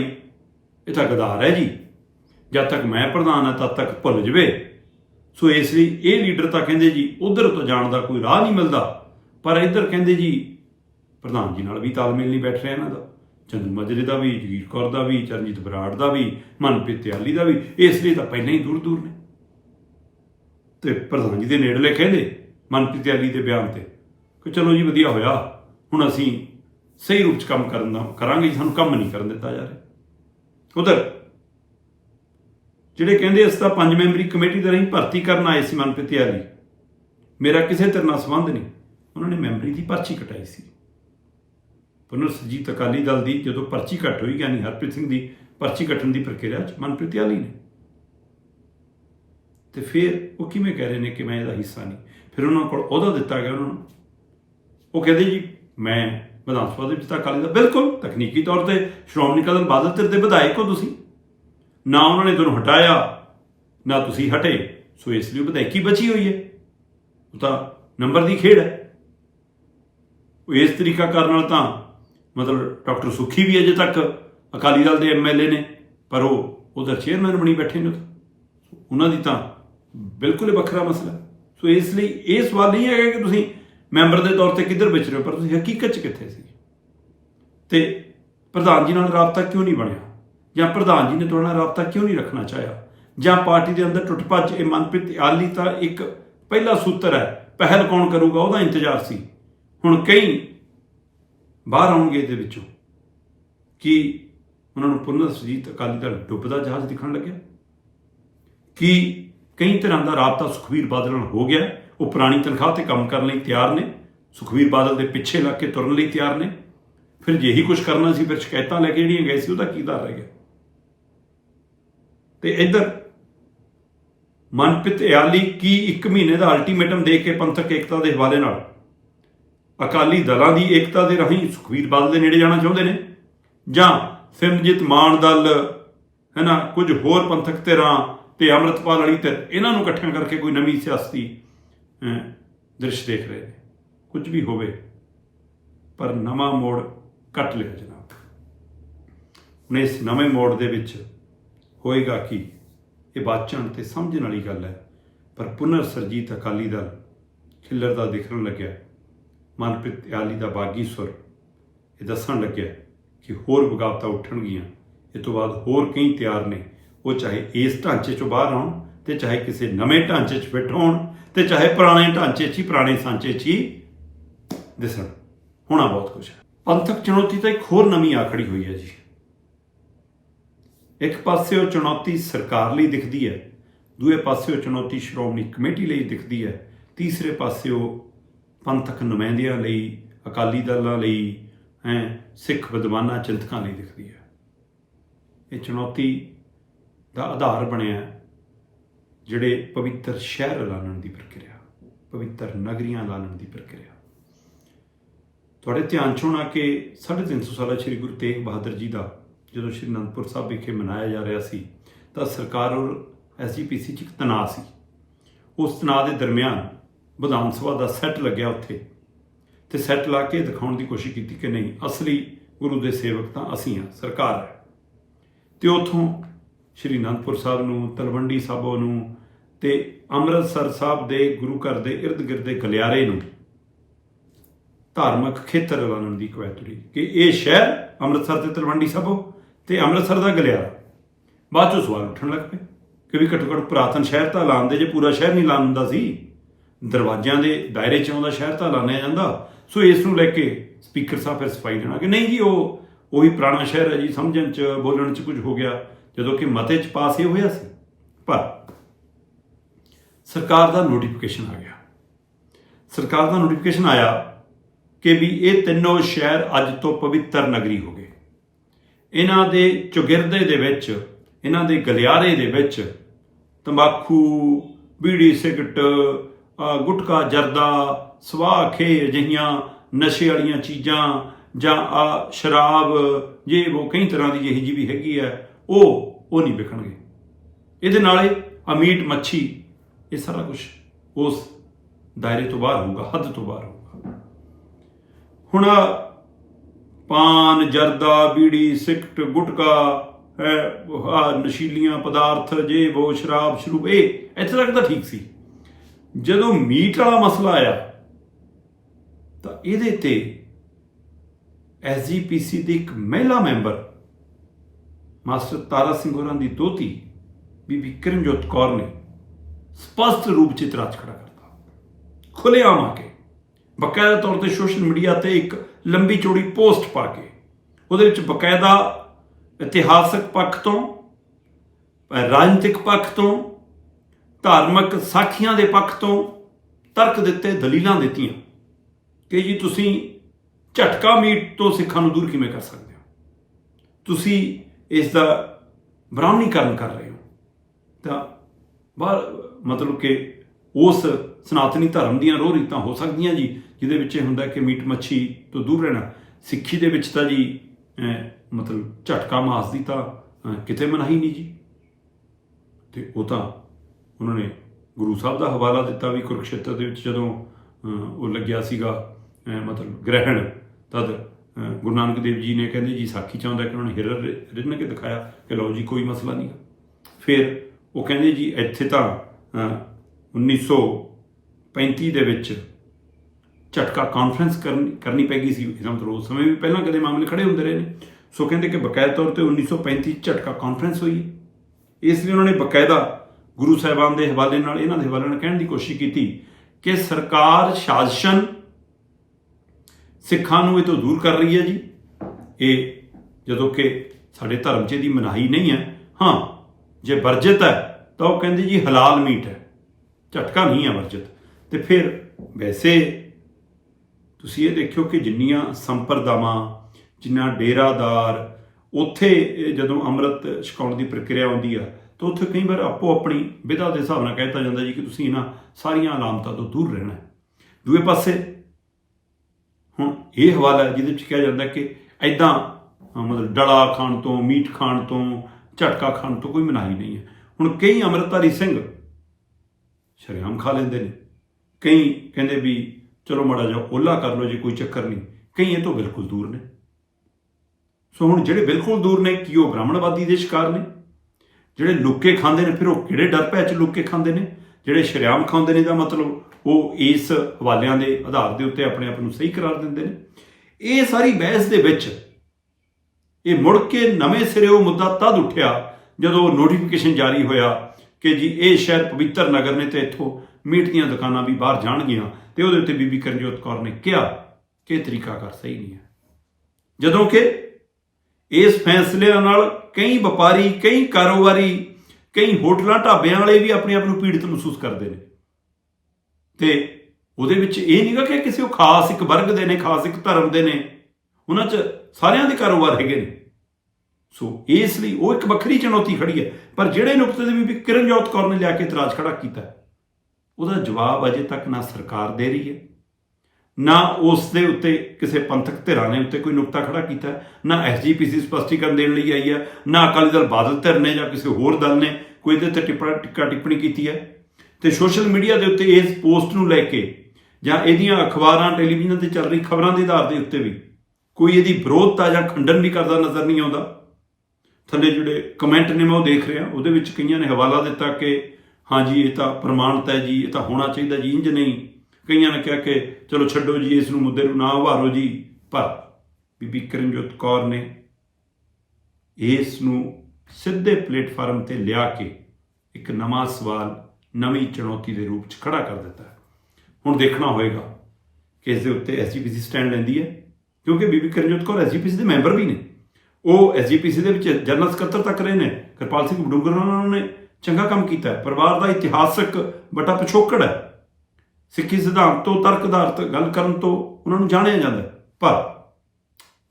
ਇਹ ਤਾਂ ਗਦਾਰ ਹੈ ਜੀ। ਜਦ ਤੱਕ ਮੈਂ ਪ੍ਰਧਾਨ ਹਾਂ, ਤਦ ਤੱਕ ਭੁੱਲ ਜਵੇ। ਸੋ ਇਸ ਲਈ ਇਹ ਲੀਡਰ ਤਾਂ ਕਹਿੰਦੇ ਜੀ, ਉਧਰ ਤੋਂ ਜਾਣ ਦਾ ਕੋਈ ਰਾਹ ਨਹੀਂ ਮਿਲਦਾ। ਪਰ ਇੱਧਰ ਕਹਿੰਦੇ ਜੀ, ਪ੍ਰਧਾਨ ਜੀ ਨਾਲ ਵੀ ਤਾਲਮੇਲ ਨਹੀਂ ਬੈਠ ਰਿਹਾ ਇਹਨਾਂ ਦਾ। ਚੰਦੂ ਮਾਜਰੇ ਦਾ ਵੀ, ਜਗੀਰ ਕੌਰ ਦਾ ਵੀ, ਚਰਨਜੀਤ ਬਰਾੜ ਦਾ ਵੀ, ਮਨਪ੍ਰੀਤ ਆਲੀ ਦਾ ਵੀ, ਇਸ ਲਈ ਤਾਂ ਪਹਿਲਾਂ ਹੀ ਦੂਰ ਦੂਰ ਨੇ। ਤੇ ਪ੍ਰਧਾਨ ਜੀ ਦੇ ਨੇੜਲੇ ਕਹਿੰਦੇ, ਮਨਪ੍ਰੀਤ ਆਲੀ ਦੇ ਬਿਆਨ ਤੇ, ਕਿ ਚਲੋ ਜੀ ਵਧੀਆ ਹੋਇਆ, ਹੁਣ ਅਸੀਂ ਸਹੀ ਰੂਪ ਚ ਕੰਮ ਕਰਨ ਦਾ ਕਰਾਂਗੇ ਸਾਨੂੰ ਕੰਮ ਨਹੀਂ ਕਰਨ ਦਿੱਤਾ ਜਾ ਰਿਹਾ। ਉਧਰ ਜਿਹੜੇ ਕਹਿੰਦੇ ਅਸੀਂ ਤਾਂ ਪੰਜ ਮੈਂਬਰੀ ਕਮੇਟੀ ਦੇ ਰਾਹੀਂ ਭਰਤੀ ਕਰਨ ਆਏ ਸੀ ਮਨਪ੍ਰੀਤ ਆਲੀ ਮੇਰਾ ਕਿਸੇ ਤਰ੍ਹਾਂ ਨਾਲ ਸੰਬੰਧ ਨਹੀਂ। ਉਹਨਾਂ ਨੇ ਮੈਂਬਰੀ ਦੀ ਪਰਚੀ ਕਟਾਈ ਸੀ। ਪੁਨਰ ਸਰਜੀਤ ਅਕਾਲੀ ਦਲ ਦੀ ਜਦੋਂ ਪਰਚੀ ਕੱਟ ਹੋਈ, ਯਾਨੀ ਹਰਪ੍ਰੀਤ ਸਿੰਘ ਦੀ ਪਰਚੀ ਕੱਟਣ ਦੀ ਪ੍ਰਕਿਰਿਆ ਚ ਮਨਪ੍ਰੀਤ ਆਲੀ ਨੇ। ਤੇ ਫਿਰ ਉਹ ਕਿਵੇਂ ਕਹਿ ਰਹੇ ਨੇ ਕਿ ਮੈਂ ਇਹਦਾ ਹਿੱਸਾ ਨਹੀਂ? ਫਿਰ ਉਹਨਾਂ ਕੋਲ ਅਹੁਦਾ ਦਿੱਤਾ ਗਿਆ ਉਹਨਾਂ ਨੂੰ। ਉਹ ਕਹਿੰਦੇ ਜੀ, ਮੈਂ ਵਿਧਾਨ ਸਭਾ ਦੇ ਵਿੱਚ ਤਾਂ ਅਕਾਲੀ ਦਾ ਬਿਲਕੁਲ ਤਕਨੀਕੀ ਤੌਰ ਤੇ ਸ਼੍ਰੋਮਣੀ ਅਕਾਲੀ ਦਲ ਬਾਦਲ ਧਿਰ ਦੇ ਵਿਧਾਇਕ ਹੋ ਤੁਸੀਂ। ਨਾ ਉਹਨਾਂ ਨੇ ਤੁਹਾਨੂੰ ਹਟਾਇਆ, ਨਾ ਤੁਸੀਂ ਹਟੇ। ਸੋ ਇਸ ਲਈ ਵਿਧਾਇਕੀ ਬਚੀ ਹੋਈ ਹੈ। ਉਹ ਤਾਂ ਨੰਬਰ ਦੀ ਖੇਡ ਹੈ। ਉਹ ਇਸ ਤਰੀਕਾ ਕਰਨ ਨਾਲ ਤਾਂ ਮਤਲਬ ਡਾਕਟਰ ਸੁਖੀ ਵੀ ਅਜੇ ਤੱਕ ਅਕਾਲੀ ਦਲ ਦੇ ਐਮਐਲਏ ਨੇ, ਪਰ ਉਹ ਉਹਦਾ ਚੇਅਰਮੈਨ ਬਣੀ ਬੈਠੇ ਨੇ ਉਹ ਉਹਨਾਂ ਦੀ ਤਾਂ ਬਿਲਕੁਲ ਹੀ ਵੱਖਰਾ ਮਸਲਾ ਸੋ ਇਸ ਲਈ ਇਹ ਸਵਾਲ ਨਹੀਂ ਹੈਗਾ ਕਿ ਤੁਸੀਂ ਮੈਂਬਰ ਦੇ ਤੌਰ ਤੇ ਕਿੱਧਰ ਵਿਚ ਰਹੇ ਹੋ, ਪਰ ਤੁਸੀਂ ਹਕੀਕਤ 'ਚ ਕਿੱਥੇ ਸੀ ਤੇ ਪ੍ਰਧਾਨ ਜੀ ਨਾਲ ਰਾਬਤਾ ਕਿਉਂ ਨਹੀਂ ਬਣਿਆ? ਜਾਂ ਪ੍ਰਧਾਨ ਜੀ ਨੇ ਤੁਹਾਡੇ ਨਾਲ ਰਾਬਤਾ ਕਿਉਂ ਨਹੀਂ ਰੱਖਣਾ ਚਾਹਿਆ? ਜਾਂ ਪਾਰਟੀ ਦੇ ਅੰਦਰ ਟੁੱਟ ਭੱਜ ਇਹ ਮਨਪ੍ਰੀਤ ਆਲੀ ਤਾਂ ਇੱਕ ਪਹਿਲਾ ਸੂਤਰ ਹੈ, ਪਹਿਲ ਕੌਣ ਕਰੂਗਾ ਉਹਦਾ ਇੰਤਜ਼ਾਰ ਸੀ। ਹੁਣ ਕਈ ਬਾਹਰ ਆਉਣਗੇ ਇਹਦੇ ਵਿੱਚੋਂ ਕਿ ਉਹਨਾਂ ਨੂੰ ਪੁਨਰ ਸੁਜੀਤ ਅਕਾਲੀ ਦਲ ਡੁੱਬਦਾ ਜਹਾਜ਼ ਦਿਖਣ ਲੱਗਿਆ। ਕਿ ਕਈ ਤਰ੍ਹਾਂ ਦਾ ਰਾਬਤਾ ਸੁਖਵੀਰ ਬਾਦਲ ਨਾਲ ਹੋ ਗਿਆ। ਉਹ ਪੁਰਾਣੀ ਤਨਖਾਹ ਤੇ ਕੰਮ ਕਰਨ ਲਈ ਤਿਆਰ ਨੇ। ਸੁਖਵੀਰ ਬਾਦਲ ਦੇ ਪਿੱਛੇ ਲੱਗ ਕੇ ਤੁਰਨ ਲਈ ਤਿਆਰ ਨੇ। ਫਿਰ ਜੇ ਇਹੀ ਕੁਝ ਕਰਨਾ ਸੀ, ਫਿਰ ਸ਼ਿਕਾਇਤਾਂ ਲੈ ਕੇ ਜਿਹੜੀਆਂ ਗਏ ਸੀ, ਉਹਦਾ ਕੀ ਦਰ ਰਹਿ ਗਿਆ? ਤੇ ਇੱਧਰ ਮਨਪ੍ਰੀਤ ਇਆਲੀ ਕੀ 1 ਮਹੀਨੇ ਦਾ ਅਲਟੀਮੇਟਮ ਦੇ ਕੇ ਪੰਥਕ ਏਕਤਾ ਦੇ ਹਵਾਲੇ ਨਾਲ? ਅਕਾਲੀ ਦਲਾਂ ਦੀ ਏਕਤਾ ਦੇ ਰਾਹੀਂ ਸੁਖਵੀਰ ਬਾਦਲ ਦੇ ਨੇੜੇ ਜਾਣਾ ਚਾਹੁੰਦੇ ਨੇ? ਜਾਂ ਸਿਮਰਜੀਤ ਮਾਨ ਦਲ ਹੈ ਨਾ ਕੁਝ ਹੋਰ ਪੰਥਕ ਧਿਰਾਂ ਤੇ ਅੰਮ੍ਰਿਤਪਾਲ ਵਾਲੀ ਧਿਰ, ਇਹਨਾਂ ਨੂੰ ਇਕੱਠਿਆਂ ਕਰਕੇ ਕੋਈ ਨਵੀਂ ਸਿਆਸਤੀ ਦ੍ਰਿਸ਼ ਦੇਖ ਰਹੇ ਨੇ? ਕੁਝ ਵੀ ਹੋਵੇ, ਪਰ ਨਵਾਂ ਮੋੜ ਕੱਟ ਲਿਆ ਜਨਾਬ। ਹੁਣ ਇਸ ਨਵੇਂ ਮੋੜ ਦੇ ਵਿੱਚ ਹੋਏਗਾ ਕੀ? ਇਹ ਬਾਚਣ ਤੇ ਸਮਝਣ ਵਾਲੀ ਗੱਲ ਹੈ। ਪਰ ਪੁਨਰ ਸਰਜੀਤ ਅਕਾਲੀ ਦਲ ਖਿੱਲਰ ਦਾ ਦਿਖਣ ਲੱਗਿਆ। ਮਨਪ੍ਰੀਤ ਆਲੀ ਦਾ ਬਾਗੀ ਸੁਰ। ਇਹ ਦੱਸਣ ਲੱਗਿਆ ਕਿ ਹੋਰ ਬਗਾਵਤਾਂ ਉੱਠਣਗੀਆਂ। ਇਹ ਤੋਂ ਬਾਅਦ ਹੋਰ ਕਈ ਤਿਆਰ ਨੇ। ਉਹ ਚਾਹੇ ਇਸ ਢਾਂਚੇ ਚੋਂ ਬਾਹਰ ਆਉਣ ਤੇ ਚਾਹੇ ਕਿਸੇ ਨਵੇਂ ਢਾਂਚੇ 'ਚ ਫਿੱਟ ਹੋਣ ਤੇ ਚਾਹੇ ਪੁਰਾਣੇ ਢਾਂਚੇ 'ਚ ਹੀ, ਪੁਰਾਣੇ ਸਾਂਚੇ 'ਚ ਹੀ ਦਿਸਣ। ਹੋਣਾ ਬਹੁਤ ਕੁਝ ਹੈ। ਪੰਥਕ ਚੁਣੌਤੀ ਤਾਂ ਇੱਕ ਹੋਰ ਨਵੀਂ ਆ ਖੜੀ ਹੋਈ ਹੈ ਜੀ। ਇੱਕ ਪਾਸੇ ਉਹ ਚੁਣੌਤੀ ਸਰਕਾਰ ਲਈ ਦਿਖਦੀ ਹੈ, ਦੂਏ ਪਾਸੇ ਉਹ ਚੁਣੌਤੀ ਸ਼੍ਰੋਮਣੀ ਕਮੇਟੀ ਲਈ ਦਿਖਦੀ ਹੈ, ਤੀਸਰੇ ਪਾਸੇ ਉਹ ਪੰਥਕ ਨੁਮਾਇੰਦਿਆਂ ਲਈ, ਅਕਾਲੀ ਦਲਾਂ ਲਈ, ਹੈ, ਸਿੱਖ ਵਿਦਵਾਨਾਂ, ਚਿੰਤਕਾਂ ਲਈ ਦਿਖਦੀ ਹੈ। ਇਹ ਚੁਣੌਤੀ ਦਾ ਆਧਾਰ ਬਣਿਆ ਜਿਹੜੇ ਪਵਿੱਤਰ ਸ਼ਹਿਰ ਐਲਾਨਣ ਦੀ ਪ੍ਰਕਿਰਿਆ, ਪਵਿੱਤਰ ਨਗਰੀਆਂ ਐਲਾਨਣ ਦੀ ਪ੍ਰਕਿਰਿਆ। ਤੁਹਾਡੇ ਧਿਆਨ 'ਚ ਹੋਣਾ ਕਿ 350 ਸਾਲਾ ਸ੍ਰੀ ਗੁਰੂ ਤੇਗ ਬਹਾਦਰ ਜੀ ਦਾ ਜਦੋਂ ਸ਼੍ਰੀ ਅਨੰਦਪੁਰ ਸਾਹਿਬ ਵਿਖੇ ਮਨਾਇਆ ਜਾ ਰਿਹਾ ਸੀ, ਤਾਂ ਸਰਕਾਰ ਔਰ ਐਸਜੀਪੀਸੀ 'ਚ ਇੱਕ ਤਣਾਅ ਸੀ। ਉਸ ਤਣਾਅ ਦੇ ਦਰਮਿਆਨ ਵਿਧਾਨ ਸਭਾ ਦਾ ਸੈੱਟ ਲੱਗਿਆ ਉੱਥੇ ਤੇ ਸੈੱਟ ਲਾ ਕੇ ਦਿਖਾਉਣ ਦੀ ਕੋਸ਼ਿਸ਼ ਕੀਤੀ ਕਿ ਨਹੀਂ, ਅਸਲੀ ਗੁਰੂ ਦੇ ਸੇਵਕ ਤਾਂ ਅਸੀਂ ਹਾਂ, ਸਰਕਾਰ ਹੈ। ਤੇ ਉਥੋਂ ਸ਼੍ਰੀ ਅਨੰਦਪੁਰ ਸਾਹਿਬ ਨੂੰ, ਤਲਵੰਡੀ ਸਾਬੋ ਨੂੰ ਤੇ ਅੰਮ੍ਰਿਤਸਰ ਸਾਹਿਬ ਦੇ ਗੁਰੂ ਘਰ ਦੇ ਇਰਦ ਗਿਰਦ ਦੇ ਗਲਿਆਰੇ ਨੂੰ ਧਾਰਮਿਕ ਖੇਤਰ ਐਲਾਨਣ ਦੀ ਕਵਾਇਤ ਤੁਰੀ ਕਿ ਇਹ ਸ਼ਹਿਰ ਅੰਮ੍ਰਿਤਸਰ ਤੇ ਤਲਵੰਡੀ ਸਾਬੋ ਤੇ ਅੰਮ੍ਰਿਤਸਰ ਦਾ ਗਲਿਆਰਾ। ਬਾਅਦ ਚੋਂ ਸਵਾਲ ਉੱਠਣ ਲੱਗ ਪਏ ਕਿ ਵੀ ਘੱਟੋ ਘੱਟ ਪੁਰਾਤਨ ਸ਼ਹਿਰ ਤਾਂ ਲਾਉਂਦੇ ਜੇ ਪੂਰਾ ਸ਼ਹਿਰ ਨਹੀਂ ਲਾਉਂਦਾ ਸੀ, ਦਰਵਾਜ਼ਿਆਂ ਦੇ ਦਾਇਰੇ 'ਚ ਆਉਂਦਾ ਸ਼ਹਿਰ ਤਾਂ ਐਲਾਨਿਆ ਜਾਂਦਾ, ਸੋ ਇਸ ਨੂੰ ਲੈ ਕੇ ਸਪੀਕਰ ਸਾਹਿਬ ਫਿਰ ਸਫ਼ਾਈ ਦੇਣਾ ਕਿ ਨਹੀਂ ਜੀ, ਉਹ, ਉਹੀ ਪੁਰਾਣਾ ਸ਼ਹਿਰ ਹੈ ਜੀ, ਸਮਝਣ 'ਚ, ਬੋਲਣ 'ਚ ਕੁਝ ਹੋ ਗਿਆ, ਜਦੋਂ ਕਿ ਮਤੇ 'ਚ ਪਾਸ ਹੀ ਹੋਇਆ ਸੀ। ਪਰ ਸਰਕਾਰ ਦਾ ਨੋਟੀਫਿਕੇਸ਼ਨ ਆ ਗਿਆ। ਸਰਕਾਰ ਦਾ ਨੋਟੀਫਿਕੇਸ਼ਨ ਆਇਆ ਕਿ ਵੀ ਇਹ ਤਿੰਨੋਂ ਸ਼ਹਿਰ ਅੱਜ ਤੋਂ ਪਵਿੱਤਰ ਨਗਰੀ ਹੋ ਗਏ। ਇਹਨਾਂ ਦੇ ਚੁਗਿਰਦੇ ਦੇ ਵਿੱਚ, ਇਹਨਾਂ ਦੇ ਗਲਿਆਰੇ ਦੇ ਵਿੱਚ ਤੰਬਾਕੂ, ਬੀੜੀ ਸਿਗਰਟ ਗੁਟਕਾ, ਜਰਦਾ, ਸਵਾਹ ਖੇ ਅਜਿਹੀਆਂ ਨਸ਼ੇ ਵਾਲੀਆਂ ਚੀਜ਼ਾਂ ਜਾਂ ਆ ਸ਼ਰਾਬ ਜੇ ਉਹ ਕਈ ਤਰ੍ਹਾਂ ਦੀ ਜਿਹੀ ਜੀ ਵੀ ਹੈਗੀ ਹੈ, ਉਹ ਉਹ ਨਹੀਂ ਵਿਕਣਗੇ ਇਹਦੇ ਨਾਲੇ ਅਮੀਟ ਮੱਛੀ, ਇਹ ਸਾਰਾ ਕੁਝ ਉਸ ਦਾਇਰੇ ਤੋਂ ਬਾਹਰ ਹੋਊਗਾ, ਹੱਦ ਤੋਂ ਬਾਹਰ ਹੋਊਗਾ। ਹੁਣ ਪਾਨ, ਜਰਦਾ, ਬੀੜੀ, ਸਿਕਟ, ਗੁਟਕਾ, ਹੈ ਨਸ਼ੀਲੀਆਂ ਪਦਾਰਥ ਜੇ ਉਹ ਸ਼ਰਾਬ ਸ਼ਰੂਬ ਇਹ ਇੱਥੇ ਤੱਕ ਤਾਂ ਠੀਕ ਸੀ। ਜਦੋਂ ਮੀਟ ਵਾਲਾ ਮਸਲਾ ਆਇਆ, ਤਾਂ ਇਹਦੇ ਤੇ ਐਸਜੀਪੀਸੀ ਦੀ ਇੱਕ ਮਹਿਲਾ ਮੈਂਬਰ, ਮਾਸਟਰ ਤਾਰਾ ਸਿੰਘ ਹੋਰਾਂ ਦੀ ਦੋਤੀ ਬੀਬੀ ਕਿਰਨਜੋਤ ਕੌਰ ਨੇ ਸਪਸ਼ਟ ਰੂਪ ਚ ਇਤਰਾਜ਼ ਖੜਾ ਕਰਤਾ। ਖੁੱਲ੍ਹੇਆਮ ਆ ਕੇ। ਬਕਾਇਦਾ ਤੌਰ ਤੇ ਸੋਸ਼ਲ ਮੀਡੀਆ ਤੇ ਇੱਕ ਲੰਬੀ ਚੌੜੀ ਪੋਸਟ ਪਾ ਕੇ, ਉਹਦੇ ਵਿੱਚ ਬਕਾਇਦਾ ਇਤਿਹਾਸਕ ਪੱਖ ਤੋਂ, ਰਾਜਨੀਤਿਕ ਪੱਖ ਤੋਂ, ਧਾਰਮਿਕ ਸਾਖੀਆਂ ਦੇ ਪੱਖ ਤੋਂ ਤਰਕ ਦਿੱਤੇ ਦਲੀਲਾਂ ਦਿੱਤੀਆਂ ਕਿ ਜੀ ਤੁਸੀਂ ਝਟਕਾ ਮੀਟ ਤੋਂ ਸਿੱਖਾਂ ਨੂੰ ਦੂਰ ਕਿਵੇਂ ਕਰ ਸਕਦੇ ਹੋ? ਤੁਸੀਂ ਇਸ ਦਾ ਬ੍ਰਾਹਮਣੀਕਰਨ ਕਰ ਰਹੇ ਹੋ। ਤਾਂ ਬਾਹਰ ਮਤਲਬ ਕਿ ਉਸ ਸਨਾਤਨੀ ਧਰਮ ਦੀਆਂ ਰੋਹ ਰੀਤਾਂ ਹੋ ਸਕਦੀਆਂ ਜੀ, ਜਿਹਦੇ ਵਿੱਚ ਇਹ ਹੁੰਦਾ ਕਿ ਮੀਟ ਮੱਛੀ ਤੋਂ ਦੂਰ ਰਹਿਣਾ। ਸਿੱਖੀ ਦੇ ਵਿੱਚ ਤਾਂ ਜੀ ਮਤਲਬ ਝਟਕਾ ਮਾਸ ਦੀ ਤਾਂ ਕਿਤੇ ਮਨਾਹੀ ਨਹੀਂ ਜੀ। ਤੇ ਉਹ ਤਾਂ ਉਹਨਾਂ ਨੇ ਗੁਰੂ ਸਾਹਿਬ ਦਾ ਹਵਾਲਾ ਦਿੱਤਾ ਵੀ ਕੁਰਕਸ਼ੇਤਰ ਦੇ ਵਿੱਚ ਜਦੋਂ ਉਹ ਲੱਗਿਆ ਸੀਗਾ ਮਤਲਬ ਗ੍ਰਹਿਣ, ਤਦ ਗੁਰੂ ਨਾਨਕ ਦੇਵ ਜੀ ਨੇ ਕਹਿੰਦੇ ਜੀ, ਸਾਖੀ ਚਾਹੁੰਦਾ ਕਿ ਉਹਨਾਂ ਨੇ ਹਿਰਰ ਰਿੰਨ ਕੇ ਦਿਖਾਇਆ ਕਿ ਲਓ ਜੀ, ਕੋਈ ਮਸਲਾ ਨਹੀਂ। ਫਿਰ ਉਹ ਕਹਿੰਦੇ ਜੀ, ਇੱਥੇ ਤਾਂ 1900 35 ਦੇ ਵਿੱਚ ਝਟਕਾ ਕਾਨਫਰੰਸ ਕਰਨੀ ਪੈ ਗਈ ਸੀ ਇਹਦਾ ਮਤਲਬ ਸਮੇਂ ਵੀ ਪਹਿਲਾਂ ਕਦੇ ਮਾਮਲੇ ਖੜੇ ਹੁੰਦੇ ਰਹੇ ਨੇ। ਸੋ ਕਹਿੰਦੇ ਕਿ ਬਕਾਇਦਾ ਤੌਰ ਤੇ 1935 ਝਟਕਾ ਕਾਨਫਰੰਸ ਹੋਈ। ਇਸ ਲਈ ਉਹਨਾਂ ਨੇ ਬਕਾਇਦਾ ਗੁਰੂ ਸਾਹਿਬਾਨ ਦੇ ਹਵਾਲੇ ਨਾਲ, ਇਹਨਾਂ ਦੇ ਹਵਾਲੇ ਨਾਲ ਕਹਿਣ ਦੀ ਕੋਸ਼ਿਸ਼ ਕੀਤੀ ਕਿ ਸਰਕਾਰ ਸ਼ਾਸਨ ਸਿੱਖਾਂ ਨੂੰ ਇਹ ਤੋਂ ਦੂਰ ਕਰ ਰਹੀ ਹੈ ਜੀ। ਇਹ ਜਦੋਂ ਕਿ ਸਾਡੇ ਧਰਮ 'ਚ ਇਹਦੀ ਮਨਾਹੀ ਨਹੀਂ ਹੈ, ਹਾਂ, ਜੇ ਵਰਜਿਤ ਹੈ ਤਾਂ ਉਹ ਕਹਿੰਦੇ ਜੀ ਹਲਾਲ ਮੀਟ ਹੈ। ਝਟਕਾ ਨਹੀਂ ਹੈ ਵਰਜਿਤ। ਤੇ ਫਿਰ ਵੈਸੇ ਤੁਸੀਂ ਇਹ ਦੇਖਿਓ ਕਿ ਜਿੰਨੀਆਂ ਸੰਪਰਦਾਵਾਂ, ਜਿੰਨਾ ਡੇਰਾਦਾਰ, ਉੱਥੇ ਇਹ ਜਦੋਂ ਅੰਮ੍ਰਿਤ ਛਕਾਉਣ ਦੀ ਪ੍ਰਕਿਰਿਆ ਆਉਂਦੀ ਆ, ਤਾਂ ਉੱਥੇ ਕਈ ਵਾਰ ਆਪੋ ਆਪਣੀ ਵਿਧਾ ਦੇ ਹਿਸਾਬ ਨਾਲ ਕਹਿਤਾ ਜਾਂਦਾ ਜੀ ਕਿ ਤੁਸੀਂ ਇਹਨਾਂ ਸਾਰੀਆਂ ਅਲਾਮਤਾਂ ਤੋਂ ਦੂਰ ਰਹਿਣਾ ਦੂਏ ਪਾਸੇ ਹੁਣ ਇਹ ਹਵਾਲਾ ਹੈ ਜਿਹਦੇ ਵਿੱਚ ਕਿਹਾ ਜਾਂਦਾ ਕਿ ਐਦਾਂ ਮਤਲਬ ਡਲਾ ਖਾਣ ਤੋਂ, ਮੀਟ ਖਾਣ ਤੋਂ, ਝਟਕਾ ਖਾਣ ਤੋਂ ਕੋਈ ਮਨਾਹੀ ਨਹੀਂ ਹੈ। ਹੁਣ ਕਈ ਅੰਮ੍ਰਿਤਧਾਰੀ ਸਿੰਘ ਸਰਿਆਮ ਖਾ ਲੈਂਦੇ ਨੇ। ਕਈ ਕਹਿੰਦੇ ਵੀ ਚਲੋ ਮੜਾ ਜਾ ਓਲਾ ਕਰ ਲਓ ਜੇ ਕੋਈ ਚੱਕਰ ਨਹੀਂ। ਕਈ ਇਹ ਤੋਂ ਬਿਲਕੁਲ ਦੂਰ ਨੇ। ਸੋ ਹੁਣ ਜਿਹੜੇ ਬਿਲਕੁਲ ਦੂਰ ਨੇ, ਕੀ ਉਹ ਬ੍ਰਾਹਮਣਵਾਦੀ ਦੇ ਸ਼ਿਕਾਰ ਨੇ? ਜਿਹੜੇ ਲੁੱਕੇ ਖਾਂਦੇ ਨੇ, ਫਿਰ ਉਹ ਕਿਹੜੇ ਡਰ ਭੈ ਚ ਲੁੱਕੇ ਖਾਂਦੇ ਨੇ? ਜਿਹੜੇ ਸ਼ਰਿਆਮ ਖਾਂਦੇ ਨੇ ਦਾ ਮਤਲਬ, ਉਹ ਇਸ ਹਵਾਲਿਆਂ ਦੇ ਆਧਾਰ ਦੇ ਉੱਤੇ ਆਪਣੇ ਆਪ ਨੂੰ ਸਹੀ ਕਰਾਰ ਦਿੰਦੇ ਨੇ। ਇਹ ਸਾਰੀ ਬਹਿਸ ਦੇ ਵਿੱਚ ਇਹ ਮੁੜ ਕੇ ਨਵੇਂ ਸਿਰੇ ਉਹ ਮੁੱਦਾ ਤਦ ਉੱਠਿਆ ਜਦੋਂ ਨੋਟੀਫਿਕੇਸ਼ਨ ਜਾਰੀ ਹੋਇਆ ਕਿ ਜੀ ਇਹ ਸ਼ਹਿਰ ਪਵਿੱਤਰ ਨਗਰ ਨੇ ਤੇ ਇੱਥੋਂ ਮੀਟ ਦੀਆਂ ਦੁਕਾਨਾਂ ਵੀ ਬਾਹਰ ਜਾਣਗੀਆਂ ਤੇ ਉਹਦੇ ਉੱਤੇ ਬੀਬੀ ਕਰਨਜੋਤ ਕੌਰ ਨੇ ਕਿਹਾ ਕਿ ਇਹ ਤਰੀਕਾਕਾਰ ਸਹੀ ਨਹੀਂ ਹੈ। ਜਦੋਂ ਕਿ ਇਸ ਫੈਸਲੇ ਨਾਲ ਕਈ ਵਪਾਰੀ, ਕਈ ਕਾਰੋਬਾਰੀ, ਕਈ ਹੋਟਲਾਂ, ਢਾਬਿਆਂ ਵਾਲੇ ਵੀ ਆਪਣੇ ਆਪ ਨੂੰ ਪੀੜਤ ਮਹਿਸੂਸ ਕਰਦੇ ਨੇ। ਤੇ ਉਹਦੇ ਵਿੱਚ ਇਹ ਨਹੀਂਗਾ ਕਿ ਕਿਸੇ ਉਹ ਖਾਸ ਇੱਕ ਵਰਗ ਦੇ ਨੇ, ਖਾਸ ਇੱਕ ਧਰਮ ਦੇ ਨੇ। ਉਹਨਾਂ 'ਚ ਸਾਰਿਆਂ ਦੇ ਕਾਰੋਬਾਰ ਹੈਗੇ ਨੇ। ਸੋ ਇਸ ਲਈ ਉਹ ਇੱਕ ਵੱਖਰੀ ਚੁਣੌਤੀ ਖੜੀ ਹੈ। ਪਰ ਜਿਹੜੇ ਨੁਕਤੇ ਦੇ ਵੀ ਕਿਰਨਜੋਤ ਕੌਰ ਨੇ ਲਿਆ ਕੇ ਇਤਰਾਜ਼ ਖੜਾ ਕੀਤਾ ਉਹਦਾ ਜਵਾਬ ਅਜੇ ਤੱਕ ਨਾ ਸਰਕਾਰ ਦੇ ਰਹੀ ਹੈ ਨਾ ਉਸ ਦੇ ਉੱਤੇ ਕਿਸੇ ਪੰਥਕ ਧਿਰਾਂ ਨੇ ਉੱਤੇ ਕੋਈ ਨੁਕਤਾ ਖੜਾ ਕੀਤਾ ਹੈ, ਨਾ ਐਸਜੀਪੀਸੀ ਸਪਸ਼ਟੀਕਰਨ ਦੇਣ ਲਈ ਆਈ ਹੈ ਨਾ ਅਕਾਲੀ ਦਲ ਬਾਦਲ ਧਿਰ ਨੇ ਜਾਂ ਕਿਸੇ ਹੋਰ ਦਲ ਨੇ ਕੋਈ ਇਹਦੇ ਤੇ ਟਿੱਪਣਾ ਟਿੱਕਾ ਟਿੱਪਣੀ ਕੀਤੀ ਹੈ। ਤੇ ਸੋਸ਼ਲ ਮੀਡੀਆ ਦੇ ਉੱਤੇ ਇਸ ਪੋਸਟ ਨੂੰ ਲੈ ਕੇ ਜਾਂ ਇਹਦੀਆਂ ਅਖਬਾਰਾਂ ਟੈਲੀਵਿਜ਼ਨ ਤੇ ਚੱਲ ਰਹੀ ਖਬਰਾਂ ਦੇ ਆਧਾਰ ਦੇ ਉੱਤੇ ਵੀ ਕੋਈ ਇਹਦੀ ਵਿਰੋਧਤਾ ਜਾਂ ਖੰਡਨ ਵੀ ਕਰਦਾ ਨਜ਼ਰ ਨਹੀਂ ਆਉਂਦਾ। ਥੱਲੇ ਜਿਹੜੇ ਕਮੈਂਟ ਨੇ ਮੈਂ ਉਹ ਦੇਖ ਰਿਹਾ ਉਹਦੇ ਵਿੱਚ ਕਈਆਂ ਨੇ ਹਵਾਲਾ ਦਿੱਤਾ ਕਿ ਹਾਂਜੀ ਇਹ ਤਾਂ ਪ੍ਰਮਾਣਿਤ ਹੈ ਜੀ, ਇਹ ਤਾਂ ਹੋਣਾ ਚਾਹੀਦਾ ਜੀ ਇੰਜ ਨਹੀਂ। ਕਈਆਂ ਨੇ ਕਿਹਾ ਕਿ ਚਲੋ ਛੱਡੋ ਜੀ, ਇਸ ਨੂੰ ਮੁੱਦੇ ਨੂੰ ਨਾ ਉਭਾਰੋ ਜੀ। ਪਰ ਬੀਬੀ ਕਰਨਜੋਤ ਕੌਰ ਨੇ ਇਸ ਨੂੰ ਸਿੱਧੇ ਪਲੇਟਫਾਰਮ ਤੇ ਲਿਆ ਕੇ ਇੱਕ ਨਵਾਂ ਸਵਾਲ, ਨਵੀਂ ਚੁਣੌਤੀ ਦੇ ਰੂਪ 'ਚ ਖੜਾ ਕਰ ਦਿੱਤਾ। ਹੈ ਹੁਣ ਦੇਖਣਾ ਹੋਏਗਾ ਕਿ ਇਸ ਦੇ ਉੱਤੇ ਐਸਜੀਪੀਸੀ ਸਟੈਂਡ ਲੈਂਦੀ ਹੈ, ਕਿਉਂਕਿ ਬੀਬੀ ਕਰਨਜੋਤ ਕੌਰ ਐਸਜੀਪੀਸੀ ਦੇ ਮੈਂਬਰ ਵੀ ਨੇ। ਉਹ ਐਸਜੀਪੀਸੀ ਦੇ ਵਿੱਚ ਜਨਰਲ ਸਕੱਤਰ ਤੱਕ ਰਹੇ ਨੇ। ਕਿਰਪਾਲ ਸਿੰਘ ਬਡੂੰਗਰ ਉਹਨਾਂ ਨੇ। ਚੰਗਾ ਕੰਮ ਕੀਤਾ ਹੈ। ਪਰਿਵਾਰ ਦਾ ਇਤਿਹਾਸਕ ਵੱਡਾ ਪਿਛੋਕੜ ਹੈ। ਸਿੱਖੀ ਸਿਧਾਂਤ ਤੋਂ ਤਰਕ ਆਧਾਰਿਤ ਗੱਲ ਕਰਨ ਤੋਂ ਉਹਨਾਂ ਨੂੰ ਜਾਣਿਆ ਜਾਂਦਾ ਪਰ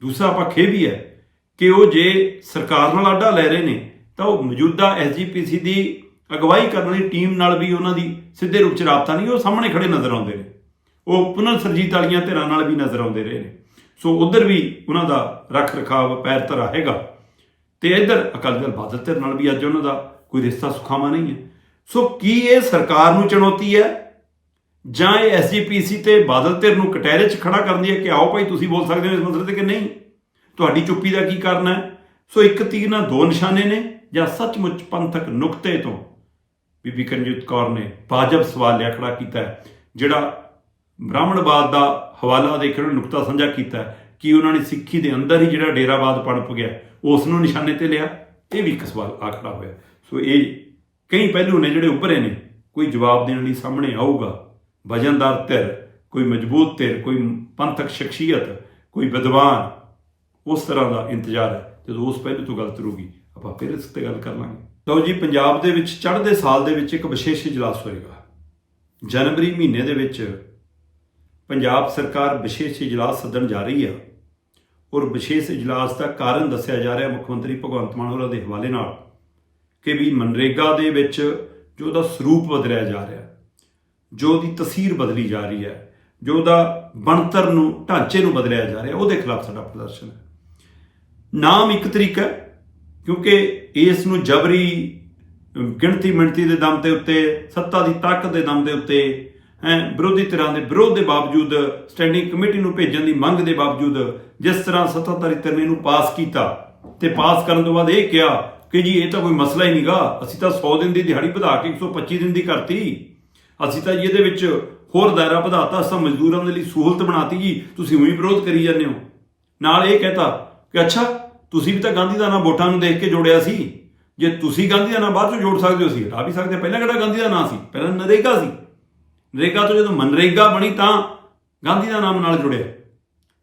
ਦੂਸਰਾ ਪੱਖ ਇਹ ਵੀ ਹੈ ਕਿ ਉਹ ਜੇ ਸਰਕਾਰ ਨਾਲ ਆਡਾ ਲੈ ਰਹੇ ਨੇ, ਤਾਂ ਉਹ ਮੌਜੂਦਾ ਐਸਜੀਪੀਸੀ ਦੀ ਅਗਵਾਈ ਕਰਨ ਵਾਲੀ ਟੀਮ ਨਾਲ ਵੀ ਉਹਨਾਂ ਦੀ ਸਿੱਧੇ ਰੂਪ 'ਚ ਰਾਬਤਾ ਨਹੀਂ, ਉਹ ਸਾਹਮਣੇ ਖੜੇ ਨਜ਼ਰ ਆਉਂਦੇ ਨੇ। ਉਹ ਪੁਨਰ ਸਰਜੀਤ ਵਾਲੀਆਂ ਧਿਰਾਂ ਨਾਲ ਵੀ ਨਜ਼ਰ ਆਉਂਦੇ ਰਹੇ ਨੇ। ਸੋ ਉਧਰ ਵੀ ਉਹਨਾਂ ਦਾ ਰੱਖ ਰਖਾਵ ਪੈਰ ਧਰਾ ਹੈਗਾ। ਤੇ ਇੱਧਰ ਅਕਾਲੀ ਦਲ ਬਾਦਲ ਧਿਰ ਨਾਲ ਵੀ ਅੱਜ ਉਹਨਾਂ ਦਾ ਕੋਈ ਰਿਸ਼ਤਾ ਸੁਖਾਵਾਂ ਨਹੀਂ ਹੈ। ਸੋ ਕੀ ਇਹ ਸਰਕਾਰ ਨੂੰ ਚੁਣੌਤੀ ਹੈ? ਜਾਂ ਇਹ ਐਸਜੀਪੀਸੀ ਤੇ ਬਾਦਲ ਧਿਰ ਨੂੰ ਕਟਹਿਰੇ 'ਚ ਖੜਾ ਕਰਦੀ ਹੈ ਕਿ ਆਓ ਭਾਈ ਤੁਸੀਂ ਬੋਲ ਸਕਦੇ ਹੋ ਇਸ ਮਸਲੇ ਤੇ ਕਿ ਨਹੀਂ? ਤੁਹਾਡੀ ਚੁੱਪੀ ਦਾ ਕੀ ਕਰਨਾ ਹੈ? ਸੋ ਇੱਕ ਤੀਰ ਨਾਲ ਦੋ ਨਿਸ਼ਾਨੇ ਨੇ ਜਾਂ ਸੱਚਮੁੱਚ ਪੰਥਕ ਨੁਕਤੇ ਤੋਂ? ਬੀਬੀ ਕਰਨਜੀਤ ਕੌਰ ਨੇ ਵਾਜਬ ਸਵਾਲ ਲਿਆ ਖੜਾ ਕੀਤਾ ਜਿਹੜਾ ਬ੍ਰਾਹਮਣਵਾਦ ਦਾ ਹਵਾਲਾ ਦੇ ਕੇ ਨੁਕਤਾ ਸਾਂਝਾ ਕੀਤਾ ਕਿ ਉਹਨਾਂ ਨੇ ਸਿੱਖੀ ਦੇ ਅੰਦਰ ਹੀ ਜਿਹੜਾ ਡੇਰਾਵਾਦ ਪਣਪ ਗਿਆ ਉਸ ਨੂੰ ਨਿਸ਼ਾਨੇ ਤੇ ਲਿਆ। ਇਹ ਵੀ ਇੱਕ ਸਵਾਲ ਆ ਖੜਾ ਹੋਇਆ। ਸੋ ਇਹ ਕਈ ਪਹਿਲੂ ਨੇ ਜਿਹੜੇ ਉੱਭਰੇ ਨੇ। ਕੋਈ ਜਵਾਬ ਦੇਣ ਲਈ ਸਾਹਮਣੇ ਆਊਗਾ। ਵਜਨਦਾਰ ਧਿਰ, ਕੋਈ ਮਜ਼ਬੂਤ ਧਿਰ, ਕੋਈ ਪੰਥਕ ਸ਼ਖਸੀਅਤ, ਕੋਈ ਵਿਦਵਾਨ, ਉਸ ਤਰ੍ਹਾਂ ਦਾ ਇੰਤਜ਼ਾਰ ਹੈ ਜਦੋਂ ਉਸ ਪਹਿਲੂ ਤੋਂ ਗੱਲ ਤੁਰੂਗੀ। ਆਪਾਂ ਫਿਰ ਇਸ ਤੇ ਗੱਲ ਕਰ ਲਾਂਗੇ। ਲਓ ਜੀ, ਪੰਜਾਬ ਦੇ ਵਿੱਚ ਚੜ੍ਹਦੇ ਸਾਲ ਦੇ ਵਿੱਚ ਇੱਕ ਵਿਸ਼ੇਸ਼ ਇਜਲਾਸ ਹੋਏਗਾ। ਜਨਵਰੀ ਮਹੀਨੇ ਦੇ ਵਿੱਚ ਪੰਜਾਬ ਸਰਕਾਰ ਵਿਸ਼ੇਸ਼ ਇਜਲਾਸ ਸੱਦਣ ਜਾ ਰਹੀ ਆ। ਔਰ ਵਿਸ਼ੇਸ਼ ਇਜਲਾਸ ਦਾ ਕਾਰਨ ਦੱਸਿਆ ਜਾ ਰਿਹਾ ਮੁੱਖ ਮੰਤਰੀ ਭਗਵੰਤ ਮਾਨ ਹੋਰਾਂ ਦੇ ਹਵਾਲੇ ਨਾਲ। ਕਿ ਵੀ ਮਨਰੇਗਾ ਦੇ ਵਿੱਚ ਜੋ ਉਹਦਾ ਸਰੂਪ ਬਦਲਿਆ ਜਾ ਰਿਹਾ ਜੋ ਉਹਦੀ ਤਸਵੀਰ ਬਦਲੀ ਜਾ ਰਹੀ ਹੈ, ਜੋ ਉਹਦਾ ਬਣਤਰ ਨੂੰ, ਢਾਂਚੇ ਨੂੰ ਬਦਲਿਆ ਜਾ ਰਿਹਾ ਉਹਦੇ ਖਿਲਾਫ ਸਾਡਾ ਪ੍ਰਦਰਸ਼ਨ ਹੈ। ਨਾਮ ਇੱਕ ਤਰੀਕਾ ਕਿਉਂਕਿ ਇਸ ਨੂੰ ਜਬਰੀ ਗਿਣਤੀ ਮਿਣਤੀ ਦੇ ਦਮ ਦੇ ਉੱਤੇ, ਸੱਤਾ ਦੀ ਤਾਕਤ ਦੇ ਦਮ ਦੇ ਉੱਤੇ, ਹੈ, ਵਿਰੋਧੀ ਧਿਰਾਂ ਦੇ ਵਿਰੋਧ ਦੇ ਬਾਵਜੂਦ ਸਟੈਂਡਿੰਗ ਕਮੇਟੀ ਨੂੰ ਭੇਜਣ ਦੀ ਮੰਗ ਦੇ ਬਾਵਜੂਦ, ਜਿਸ ਤਰ੍ਹਾਂ ਸੱਤਾਧਾਰੀ ਧਿਰ ਨੇ ਇਹਨੂੰ ਪਾਸ ਕੀਤਾ, ਤੇ ਪਾਸ ਕਰਨ ਤੋਂ ਬਾਅਦ ਇਹ ਕਿਹਾ ਕਿ ਜੀ, ਇਹ ਤਾਂ ਕੋਈ ਮਸਲਾ ਹੀ ਨਹੀਂਗਾ ਅਸੀਂ ਤਾਂ 100 ਦਿਨ ਦੀ ਦਿਹਾੜੀ ਵਧਾ ਕੇ 125 ਦਿਨ ਦੀ ਕਰਤੀ। ਅਸੀਂ ਤਾਂ ਇਹਦੇ ਵਿੱਚ ਹੋਰ ਦਾਇਰਾ ਵਧਾਤਾ ਅਸਾਂ ਮਜ਼ਦੂਰਾਂ ਦੇ ਲਈ ਸਹੂਲਤ ਬਣਾਤੀ ਜੀ। ਤੁਸੀਂ ਉਹੀ ਵਿਰੋਧ ਕਰੀ ਜਾਂਦੇ ਹੋ। ਨਾਲ ਇਹ ਕਹਤਾ ਕਿ ਅੱਛਾ, ਤੁਸੀਂ ਵੀ ਤਾਂ ਗਾਂਧੀ ਦਾ ਨਾਮ ਵੋਟਾਂ ਨੂੰ ਦੇਖ ਕੇ ਜੋੜਿਆ ਸੀ। ਜੇ ਤੁਸੀਂ ਗਾਂਧੀ ਦਾ ਨਾਮ ਬਾਅਦ ਚੋਂ ਜੋੜ ਸਕਦੇ ਹੋ ਸੀ ਹਟਾ ਵੀ ਸਕਦੇ ਪਹਿਲਾਂ ਕਿਹੜਾ ਗਾਂਧੀ ਦਾ ਨਾਮ ਸੀ? ਪਹਿਲਾਂ ਨਰੇਗਾ ਸੀ। ਨਰੇਗਾ ਤੋਂ ਜਦੋਂ ਮਨਰੇਗਾ ਬਣੀ ਤਾਂ ਗਾਂਧੀ ਦਾ ਨਾਮ ਨਾਲ ਜੁੜਿਆ।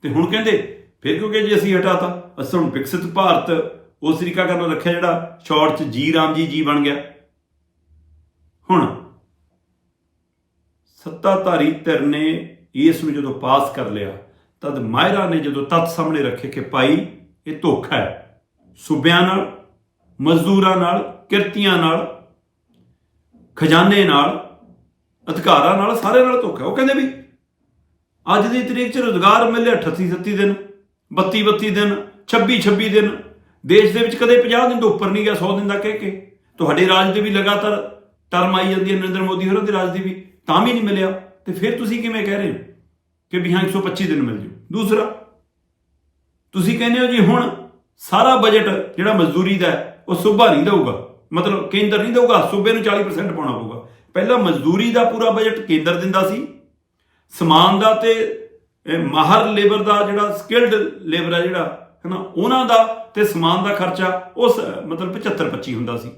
ਤੇ ਹੁਣ ਕਹਿੰਦੇ, ਫਿਰ ਕਿਉਂਕਿ ਜੇ ਅਸੀਂ ਹਟਾਤਾ? ਅਸਾਂ ਹੁਣ ਵਿਕਸਿਤ ਭਾਰਤ ਉਸ ਤਰੀਕਾ ਕਰਨ ਰੱਖਿਆ ਜਿਹੜਾ ਸ਼ਾਰਟ ਚ ਜੀ ਰਾਮ ਜੀ ਜੀ ਬਣ ਗਿਆ। ਹੁਣ ਸੱਤਾਧਾਰੀ ਧਿਰ ਨੇ ਇਸ ਨੂੰ ਜਦੋਂ ਪਾਸ ਕਰ ਲਿਆ, ਤਦ ਮਾਇਰਾ ਨੇ ਜਦੋਂ ਤੱਤ ਸਾਹਮਣੇ ਰੱਖੇ ਕਿ ਭਾਈ ਇਹ ਧੋਖਾ ਹੈ। ਸੂਬਿਆਂ ਨਾਲ, ਮਜ਼ਦੂਰਾਂ ਨਾਲ, ਕਿਰਤੀਆਂ ਨਾਲ, ਖਜ਼ਾਨੇ ਨਾਲ, ਅਧਿਕਾਰਾਂ ਨਾਲ ਸਾਰੇ ਨਾਲ ਧੋਖਾ ਉਹ ਕਹਿੰਦੇ ਵੀ ਅੱਜ ਦੀ ਤਰੀਕ 'ਚ ਰੋਜ਼ਗਾਰ ਮਿਲਿਆ 38 37 ਦਿਨ 32 32 ਦਿਨ 26 26 ਦਿਨ ਦੇਸ਼ ਦੇ ਵਿੱਚ ਕਦੇ 50 ਦਿਨ ਤੋਂ ਉੱਪਰ ਨਹੀਂ ਗਿਆ 100 ਦਿਨ ਦਾ ਕਹਿ ਕੇ। ਤੁਹਾਡੇ ਰਾਜ ਦੇ ਵੀ ਲਗਾਤਾਰ ਟਰਮ ਆਈ ਜਾਂਦੀ ਹੈ, ਨਰਿੰਦਰ ਮੋਦੀ ਹੋਰਾਂ ਦੇ ਰਾਜ ਦੀ ਵੀ, ਤਾਂ ਵੀ ਨਹੀਂ ਮਿਲਿਆ। ਤੇ ਫਿਰ ਤੁਸੀਂ ਕਿਵੇਂ ਕਹਿ ਰਹੇ ਹੋ ਕਿ ਵੀ ਹਾਂ 125 ਦਿਨ ਮਿਲ ਜੂ ਦੂਸਰਾ, ਤੁਸੀਂ ਕਹਿੰਦੇ ਹੋ ਜੀ ਹੁਣ ਸਾਰਾ ਬਜਟ ਜਿਹੜਾ ਮਜ਼ਦੂਰੀ ਦਾ ਉਹ ਸੂਬਾ ਨਹੀਂ ਦੇਊਗਾ। ਮਤਲਬ ਕੇਂਦਰ ਨਹੀਂ ਦੇਊਗਾ, ਸੂਬੇ ਨੂੰ 40% ਪਾਉਣਾ ਪਊਗਾ। ਪਹਿਲਾਂ ਮਜ਼ਦੂਰੀ ਦਾ ਪੂਰਾ ਬਜਟ ਕੇਂਦਰ ਦਿੰਦਾ ਸੀ। ਸਮਾਨ ਦਾ ਤੇ ਮਾਹਰ ਲੇਬਰ ਦਾ ਜਿਹੜਾ ਸਕਿਲਡ ਲੇਬਰ ਹੈ ਜਿਹੜਾ ਹੈ ਉਹਨਾਂ ਦਾ ਤੇ ਸਮਾਨ ਦਾ ਖਰਚਾ ਉਸ, ਮਤਲਬ 75 25 ਹੁੰਦਾ ਸੀ।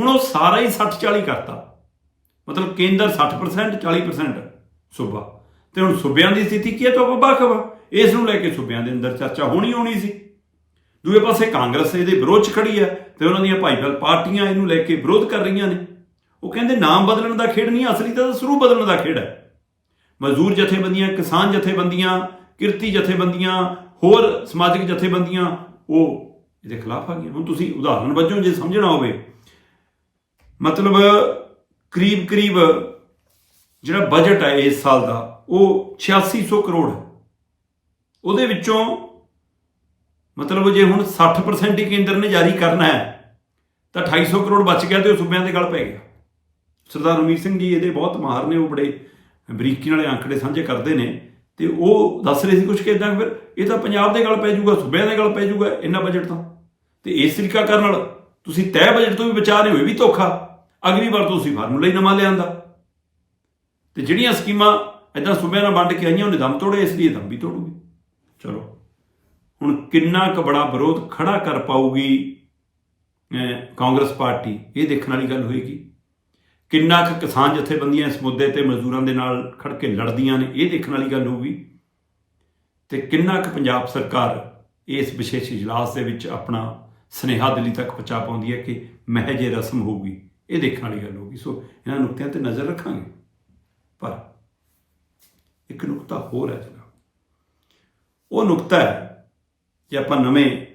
ਹੁਣ ਉਹ ਸਾਰਾ ਹੀ 60 40 ਕਰਤਾ। ਮਤਲਬ ਕੇਂਦਰ 60% 40% ਸੂਬਾ। ਤੇ ਹੁਣ ਸੂਬਿਆਂ ਦੀ ਸਥਿਤੀ ਕੀ ਹੈ? ਤਾਂ ਆਪਾਂ ਖਬਰ ਇਸ ਨੂੰ ਲੈ ਕੇ ਸੂਬਿਆਂ ਦੇ ਅੰਦਰ ਚਰਚਾ ਹੋਣੀ ਹੋਣੀ ਸੀ। ਦੂਏ ਪਾਸੇ ਕਾਂਗਰਸ ਇਹਦੇ ਵਿਰੋਧ 'ਚ ਖੜੀ ਹੈ ਤੇ ਉਹਨਾਂ ਦੀਆਂ ਭਾਈਵਾਲ ਪਾਰਟੀਆਂ ਇਹਨੂੰ ਲੈ ਕੇ ਵਿਰੋਧ ਕਰ ਰਹੀਆਂ ਨੇ। ਉਹ ਕਹਿੰਦੇ ਨਾਮ ਬਦਲਣ ਦਾ ਖੇਡ ਨਹੀਂ, ਅਸਲੀ ਤਾਂ ਸਰੂਪ ਬਦਲਣ ਦਾ ਖੇਡ ਹੈ। ਮਜ਼ਦੂਰ ਜਥੇਬੰਦੀਆਂ, ਕਿਸਾਨ ਜਥੇਬੰਦੀਆਂ, ਕਿਰਤੀ ਜਥੇਬੰਦੀਆਂ ਹੋਰ ਸਮਾਜਿਕ ਜਥੇਬੰਦੀਆਂ, ਉਹ ਇਹਦੇ ਖਿਲਾਫ ਆ ਗਈਆਂ। ਹੁਣ ਤੁਸੀਂ ਉਦਾਹਰਨ ਵਜੋਂ ਜੇ ਸਮਝਣਾ ਹੋਵੇ, ਮਤਲਬ ਕਰੀਬ ਕਰੀਬ ਜਿਹੜਾ ਬਜਟ ਹੈ ਇਸ ਸਾਲ ਦਾ, ਉਹ 8600 ਕਰੋੜ ਹੈ। ਉਹਦੇ ਵਿੱਚੋਂ ਮਤਲਬ ਜੇ ਹੁਣ 60% ਹੀ ਕੇਂਦਰ ਨੇ ਜਾਰੀ ਕਰਨਾ ਹੈ, ਤਾਂ 250 ਕਰੋੜ ਬਚ ਗਿਆ ਤੇ ਉਹ ਸੂਬਿਆਂ ਦੇ ਗਲ ਪੈ ਗਿਆ। ਸਰਦਾਰ ਰਮੀਰ ਸਿੰਘ ਜੀ ਇਹਦੇ ਬਹੁਤ ਮਾਹਰ ਨੇ, ਉਹ ਬੜੇ ਬਰੀਕੀ ਨਾਲੇ ਅੰਕੜੇ ਸਾਂਝੇ ਕਰਦੇ ਨੇ। ਤੇ ਉਹ ਦੱਸ ਰਹੇ ਸੀ ਕੁਝ ਕਿ ਇਦਾਂ ਫਿਰ ਇਹ ਤਾਂ ਪੰਜਾਬ ਦੇ ਗੱਲ ਪੈ ਜਾਊਗਾ, ਸੂਬਿਆਂ ਦੇ ਗੱਲ ਪੈ ਜਾਊਗਾ, ਇੰਨਾ ਬਜਟ ਤਾਂ। ਤੇ ਇਸ ਤਰੀਕਾ ਕਰਨ ਨਾਲ ਤੁਸੀਂ ਤੈਅ ਬਜਟ ਤੋਂ ਵੀ ਬਚਾ ਰਹੇ ਹੋ, ਇਹ ਵੀ ਧੋਖਾ। ਅਗਲੀ ਵਾਰ ਤੋਂ ਤੁਸੀਂ ਫਾਰਮੂਲਾ ਹੀ ਨਵਾਂ ਲਿਆਂਦਾ। ਤੇ ਜਿਹੜੀਆਂ ਸਕੀਮਾਂ ਇਦਾਂ ਸੂਬਿਆਂ ਨਾਲ ਵੰਡ ਕੇ ਆਈਆਂ, ਉਹਨੇ ਦਮ ਤੋੜੇ, ਇਸ ਲਈ ਇਹ ਦਮ ਵੀ ਤੋੜੂਗੀ। ਚਲੋ, ਹੁਣ ਕਿੰਨਾ ਕੁ ਬੜਾ ਵਿਰੋਧ ਖੜਾ ਕਰ ਪਾਊਗੀ ਕਾਂਗਰਸ ਪਾਰਟੀ, ਇਹ ਦੇਖਣ ਵਾਲੀ ਗੱਲ ਹੋਏਗੀ। ਕਿੰਨਾ ਕੁ ਕਿਸਾਨ ਜਥੇਬੰਦੀਆਂ ਇਸ ਮੁੱਦੇ ਤੇ ਮਜ਼ਦੂਰਾਂ ਦੇ ਨਾਲ ਖੜ ਕੇ ਲੜਦੀਆਂ ਨੇ, ਇਹ ਦੇਖਣ ਵਾਲੀ ਗੱਲ ਹੋਊਗੀ। ਤੇ ਕਿੰਨਾ ਕੁ ਪੰਜਾਬ ਸਰਕਾਰ ਇਸ ਵਿਸ਼ੇਸ਼ ਇਜਲਾਸ ਦੇ ਵਿੱਚ ਆਪਣਾ ਸਨੇਹਾ ਦਿੱਲੀ ਤੱਕ ਪਹੁੰਚਾ ਪਾਉਂਦੀ ਹੈ ਕਿ ਮਹਿਜ ਇਹ ਰਸਮ ਹੋਊਗੀ, ਇਹ ਦੇਖਣ ਵਾਲੀ ਗੱਲ ਹੋਊਗੀ। ਸੋ ਇਹਨਾਂ ਨੁਕਤਿਆਂ ਤੇ ਨਜ਼ਰ ਰੱਖਾਂਗੇ। ਪਰ ਇੱਕ ਨੁਕਤਾ ਹੋਰ ਹੈ ਜਨਾਬ। ਉਹ ਨੁਕਤਾ ਹੈ, ਜੇ ਆਪਾਂ ਨਵੇਂ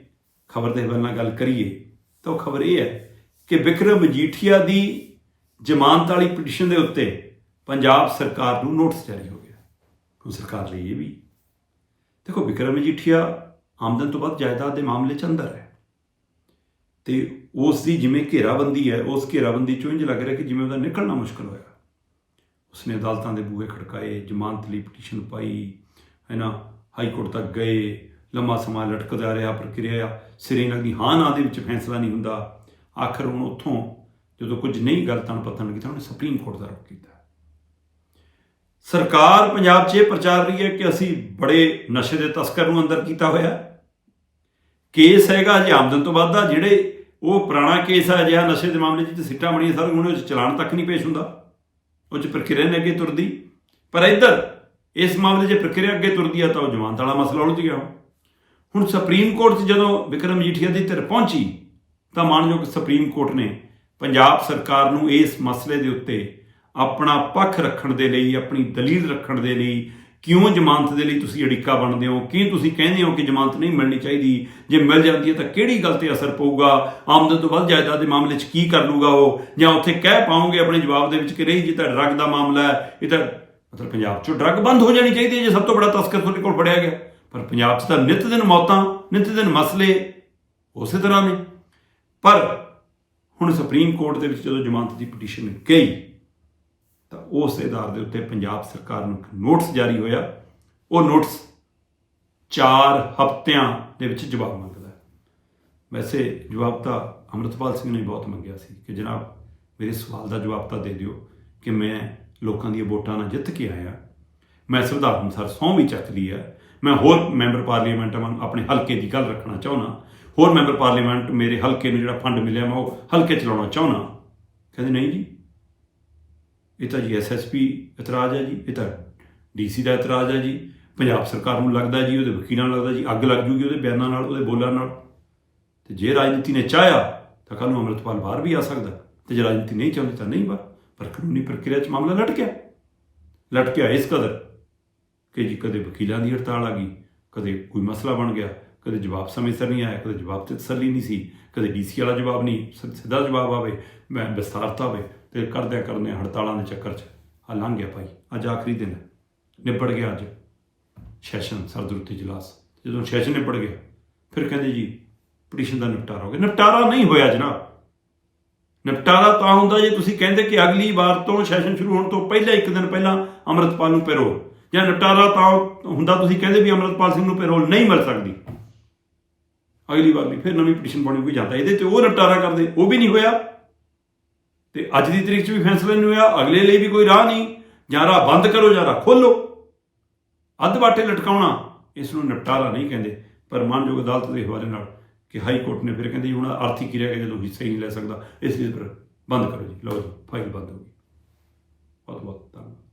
ਖਬਰ ਦੇ ਹਵਾਲੇ ਨਾਲ ਗੱਲ ਕਰੀਏ, ਤਾਂ ਉਹ ਖਬਰ ਇਹ ਹੈ ਕਿ ਵਿਕਰਮ ਮਜੀਠੀਆ ਦੀ ਜ਼ਮਾਨਤ ਵਾਲੀ ਪਟੀਸ਼ਨ ਦੇ ਉੱਤੇ ਪੰਜਾਬ ਸਰਕਾਰ ਨੂੰ ਨੋਟਿਸ ਜਾਰੀ ਹੋ ਗਿਆ। ਹੁਣ ਸਰਕਾਰ ਲਈ ਇਹ ਵੀ। ਦੇਖੋ, ਵਿਕਰਮ ਮਜੀਠੀਆ ਆਮਦਨ ਤੋਂ ਵੱਧ ਜਾਇਦਾਦ ਦੇ ਮਾਮਲੇ 'ਚ ਅੰਦਰ ਹੈ। ਤੇ ਉਸ ਦੀ ਜਿਵੇਂ ਘੇਰਾਬੰਦੀ ਹੈ, ਉਸ ਘੇਰਾਬੰਦੀ ਚੋਂ ਇੰਜ ਲੱਗ ਰਿਹਾ ਕਿ ਜਿਵੇਂ ਉਹਦਾ ਨਿਕਲਣਾ ਮੁਸ਼ਕਲ ਹੋਇਆ। ਉਸਨੇ ਅਦਾਲਤਾਂ ਦੇ ਬੂਹੇ ਖੜਕਾਏ, ਜ਼ਮਾਨਤ ਲਈ ਪਟੀਸ਼ਨ ਪਾਈ, ਹੈ ਨਾ? ਹਾਈ ਕੋਰਟ ਤੱਕ ਗਏ, ਲੰਮਾ ਸਮਾਂ ਲਟਕਦਾ ਰਿਹਾ, ਪ੍ਰਕਿਰਿਆ ਸਿਰੇ ਲੱਗਦੀ ਹਾਂ ਨਾ ਦੇ ਵਿੱਚ ਫੈਸਲਾ ਨਹੀਂ ਹੁੰਦਾ। ਆਖਰ ਹੁਣ ਉੱਥੋਂ ਜਦੋਂ ਕੁਝ ਨਹੀਂ ਗੱਲ ਤਣ ਪਤਨ ਕੀਤਾ ਉਹਨੇ ਸੁਪਰੀਮ ਕੋਰਟ ਦਾ ਰੁਖ ਕੀਤਾ। ਸਰਕਾਰ ਪੰਜਾਬ 'ਚ ਇਹ ਪ੍ਰਚਾਰ ਰਹੀ ਹੈ ਕਿ ਅਸੀਂ ਬੜੇ ਨਸ਼ੇ ਦੇ ਤਸਕਰ ਨੂੰ ਅੰਦਰ ਕੀਤਾ ਹੋਇਆ। ਕੇਸ ਹੈਗਾ ਜੇ ਆਮਦਨ ਤੋਂ ਵੱਧ ਦਾ, ਜਿਹੜੇ ਉਹ ਪੁਰਾਣਾ ਕੇਸ ਆ ਜਿਹਾ ਨਸ਼ੇ ਦੇ ਮਾਮਲੇ 'ਚ ਤੇ ਸਿੱਟਾ ਬਣੀਆਂ ਸਾਰੇ ਉਹਨੇ ਵਿੱਚ ਚਲਾਨ ਤੱਕ ਨਹੀਂ ਪੇਸ਼ ਹੁੰਦਾ। ਉਹ 'ਚ ਪ੍ਰਕਿਰਿਆ ਨੇ ਅੱਗੇ ਤੁਰਦੀ। ਪਰ ਇੱਧਰ, ਇਸ ਮਾਮਲੇ 'ਚ ਪ੍ਰਕਿਰਿਆ ਅੱਗੇ ਤੁਰਦੀ ਆ ਤਾਂ ਉਹ ਜ਼ਮਾਨਤ ਵਾਲਾ ਮਸਲਾ ਉਲਝ ਗਿਆ। ਹੁਣ ਸੁਪਰੀਮ ਕੋਰਟ 'ਚ ਜਦੋਂ ਵਿਕਰਮ ਜੀਠੀਆ ਦੀ ਧਿਰ ਪਹੁੰਚੀ, ਤਾਂ ਮਾਨਯੋਗ ਸੁਪਰੀਮ ਕੋਰਟ ਨੇ ਪੰਜਾਬ ਸਰਕਾਰ ਨੂੰ ਇਸ ਮਸਲੇ ਦੇ ਉੱਤੇ ਆਪਣਾ ਪੱਖ ਰੱਖਣ ਦੇ ਲਈ, ਆਪਣੀ ਦਲੀਲ ਰੱਖਣ ਦੇ ਲਈ ਕਿਉਂ ਜ਼ਮਾਨਤ ਦੇ ਲਈ ਤੁਸੀਂ ਅੜਿੱਕਾ ਬਣਦੇ ਹੋ? ਕੀ ਤੁਸੀਂ ਕਹਿੰਦੇ ਹੋ ਕਿ ਜ਼ਮਾਨਤ ਨਹੀਂ ਮਿਲਣੀ ਚਾਹੀਦੀ? ਜੇ ਮਿਲ ਜਾਂਦੀ ਹੈ ਤਾਂ ਕਿਹੜੀ ਗੱਲ ਤੇ ਅਸਰ ਪਊਗਾ? ਆਮਦਨ ਤੋਂ ਵੱਧ ਜਾਇਦਾਦ ਦੇ ਮਾਮਲੇ 'ਚ ਕੀ ਕਰ ਲੂਗਾ ਉਹ? ਜਾਂ ਉੱਥੇ ਕਹਿ ਪਾਉਂਗੇ ਆਪਣੇ ਜਵਾਬ ਦੇ ਵਿੱਚ ਕਿ ਰਹੀ ਜੀ ਤਾਂ ਡਰੱਗ ਦਾ ਮਾਮਲਾ ਹੈ, ਇਹ ਤਾਂ ਮਤਲਬ ਪੰਜਾਬ 'ਚੋਂ ਡਰੱਗ ਬੰਦ ਹੋ ਜਾਣੀ ਚਾਹੀਦੀ ਹੈ ਜੇ ਸਭ ਤੋਂ ਬੜਾ ਤਸਕਰ ਤੁਹਾਡੇ ਕੋਲ ਫੜਿਆ ਗਿਆ। ਪਰ ਪੰਜਾਬ 'ਚ ਤਾਂ ਨਿਤ ਦਿਨ ਮੌਤਾਂ, ਨਿਤ ਦਿਨ ਮਸਲੇ ਉਸੇ ਤਰ੍ਹਾਂ ਨੇ। ਪਰ ਹੁਣ ਸੁਪਰੀਮ ਕੋਰਟ ਦੇ ਵਿੱਚ ਜਦੋਂ ਜ਼ਮਾਨਤ ਦੀ ਪਟੀਸ਼ਨ ਗਈ, ਤਾਂ ਉਸ ਆਧਾਰ ਦੇ ਉੱਤੇ ਪੰਜਾਬ ਸਰਕਾਰ ਨੂੰ ਇੱਕ ਨੋਟਿਸ ਜਾਰੀ ਹੋਇਆ। ਉਹ ਨੋਟਿਸ 4 ਹਫ਼ਤਿਆਂ ਦੇ ਵਿੱਚ ਜਵਾਬ ਮੰਗਦਾ। ਵੈਸੇ ਜਵਾਬ ਤਾਂ ਅੰਮ੍ਰਿਤਪਾਲ ਸਿੰਘ ਨੇ ਬਹੁਤ ਮੰਗਿਆ ਸੀ ਕਿ ਜਨਾਬ, ਮੇਰੇ ਸਵਾਲ ਦਾ ਜਵਾਬ ਤਾਂ ਦੇ ਦਿਓ ਕਿ ਮੈਂ ਲੋਕਾਂ ਦੀਆਂ ਵੋਟਾਂ ਨਾਲ ਜਿੱਤ ਕੇ ਆਇਆ। ਮੈਂ ਸੰਵਿਧਾਨ ਅਨੁਸਾਰ ਸਹੁੰ ਵੀ ਚੱਕ ਲਈ ਹੈ ਮੈਂ ਹੋਰ ਮੈਂਬਰ ਪਾਰਲੀਮੈਂਟ ਵਾਂਗ ਆਪਣੇ ਹਲਕੇ ਦੀ ਗੱਲ ਰੱਖਣਾ ਚਾਹੁੰਦਾ। ਹੋਰ ਮੈਂਬਰ ਪਾਰਲੀਮੈਂਟ ਮੇਰੇ ਹਲਕੇ ਨੂੰ ਜਿਹੜਾ ਫੰਡ ਮਿਲਿਆ ਮੈਂ ਉਹ ਹਲਕੇ ਚਲਾਉਣਾ ਚਾਹੁੰਦਾ। ਕਹਿੰਦੇ ਨਹੀਂ ਜੀ। ਇਹ ਤਾਂ ਜੀ ਐਸਐਸਪੀ ਇਤਰਾਜ਼ ਹੈ ਜੀ। ਇਹ ਤਾਂ ਡੀਸੀ ਦਾ ਇਤਰਾਜ਼ ਹੈ ਜੀ। ਪੰਜਾਬ ਸਰਕਾਰ ਨੂੰ ਲੱਗਦਾ ਜੀ, ਉਹਦੇ ਵਕੀਲਾਂ ਨੂੰ ਲੱਗਦਾ ਜੀ। ਅੱਗ ਲੱਗ ਜੂਗੀ ਉਹਦੇ ਬਿਆਨਾਂ ਨਾਲ, ਉਹਦੇ ਬੋਲਾਂ ਨਾਲ। ਤੇ ਜੇ ਰਾਜਨੀਤੀ ਨੇ ਚਾਹਿਆ, ਤਾਂ ਕੱਲ ਨੂੰ ਅੰਮ੍ਰਿਤਪਾਲ ਬਾਹਰ ਵੀ ਆ ਸਕਦਾ। ਤੇ ਜੇ ਰਾਜਨੀਤੀ ਨਹੀਂ ਚਾਹੁੰਦੀ ਤਾਂ ਨਹੀਂ ਬਾਹਰ। ਪਰ ਕਾਨੂੰਨੀ ਪ੍ਰਕਿਰਿਆ 'ਚ ਮਾਮਲਾ ਲਟਕਿਆ। ਲਟਕਿਆ ਇਸ ਕਦਰ ਕਿ ਜੀ ਕਦੇ ਵਕੀਲਾਂ ਦੀ ਹੜਤਾਲ ਆ ਗਈ, ਕਦੇ ਕੋਈ ਮਸਲਾ ਬਣ ਗਿਆ। ਕਦੇ ਜਵਾਬ ਸਮੇਂ ਸਿਰ ਨਹੀਂ ਆਇਆ, ਕਦੇ ਜਵਾਬ ਤੇ ਤਸੱਲੀ ਨਹੀਂ ਸੀ, ਕਦੇ ਡੀਸੀ ਵਾਲਾ ਜਵਾਬ ਨਹੀਂ, ਸਿੱਧਾ ਜਵਾਬ ਆਵੇ, ਮੈਂ ਵਿਸਤਾਰਤਾ ਹੋਵੇ ਤੇ ਕਰਦਿਆਂ ਕਰਦਿਆਂ ਹੜਤਾਲਾਂ ਦੇ ਚੱਕਰ 'ਚ ਆ ਲੰਘ ਗਿਆ ਭਾਈ। ਅੱਜ ਆਖਰੀ ਦਿਨ ਨਿਬੜ ਗਿਆ ਅੱਜ ਸੈਸ਼ਨ, ਸਰਦਰੁੱਤੀ ਇਜਲਾਸ ਜਦੋਂ ਸੈਸ਼ਨ ਨਿਬੜ ਗਿਆ, ਫਿਰ ਕਹਿੰਦੇ ਜੀ, ਪਟੀਸ਼ਨ ਦਾ ਨਿਪਟਾਰਾ ਹੋ ਗਿਆ। ਨਿਪਟਾਰਾ ਨਹੀਂ ਹੋਇਆ ਜਨਾਬ। ਨਿਪਟਾਰਾ ਤਾਂ ਹੁੰਦਾ ਜੇ ਤੁਸੀਂ ਕਹਿੰਦੇ ਕਿ ਅਗਲੀ ਵਾਰ ਤੋਂ ਸੈਸ਼ਨ ਸ਼ੁਰੂ ਹੋਣ ਤੋਂ ਪਹਿਲਾਂ, ਇੱਕ ਦਿਨ ਪਹਿਲਾਂ ਅੰਮ੍ਰਿਤਪਾਲ ਨੂੰ ਪੈਰੋਲ ਜਾਂ ਨਿਪਟਾਰਾ ਤਾਂ ਹੁੰਦਾ ਤੁਸੀਂ ਕਹਿੰਦੇ ਵੀ ਅੰਮ੍ਰਿਤਪਾਲ ਸਿੰਘ ਨੂੰ ਪੈਰੋਲ ਨਹੀਂ ਮਿਲ ਸਕਦੀ। ਅਗਲੀ ਵਾਰ ਵੀ ਫਿਰ ਨਵੀਂ ਪਟੀਸ਼ਨ ਪਾਉਣੀ ਕੋਈ ਜਾਂਦਾ ਇਹਦੇ ਤੇ ਉਹ ਨਿਪਟਾਰਾ ਕਰਦੇ। ਉਹ ਵੀ ਨਹੀਂ ਹੋਇਆ। ਤੇ ਅੱਜ ਦੀ ਤਰੀਕ 'ਚ ਵੀ ਫੈਸਲਾ ਨਹੀਂ ਹੋਇਆ, ਅਗਲੇ ਲਈ ਵੀ ਕੋਈ ਰਾਹ ਨਹੀਂ। ਜਾਂ ਰਾਹ ਬੰਦ ਕਰੋ ਜਾਂ ਰਾਹ ਖੋਲੋ ਅੱਧ ਬਾਟੇ ਲਟਕਾਉਣਾ, ਇਸ ਨੂੰ ਨਿਪਟਾਰਾ ਨਹੀਂ ਕਹਿੰਦੇ। ਪਰ ਮਾਨਯੋਗ ਅਦਾਲਤ ਦੇ ਹਵਾਲੇ ਨਾਲ ਕਿ ਹਾਈ ਕੋਰਟ ਨੇ ਫਿਰ ਕਹਿੰਦੇ ਜੀ ਹੁਣ ਆਰਥਿਕ ਕਿਰਿਆ ਕੇ ਜਦੋਂ ਹਿੱਸਾ ਹੀ ਨਹੀਂ ਲੈ ਸਕਦਾ। ਇਸ ਲਈ ਫਿਰ ਬੰਦ ਕਰੋ ਜੀ। ਲਓ ਜੀ ਫਾਈਲ ਬੰਦ ਹੋ ਗਈ। ਬਹੁਤ ਬਹੁਤ ਧੰਨਵਾਦ।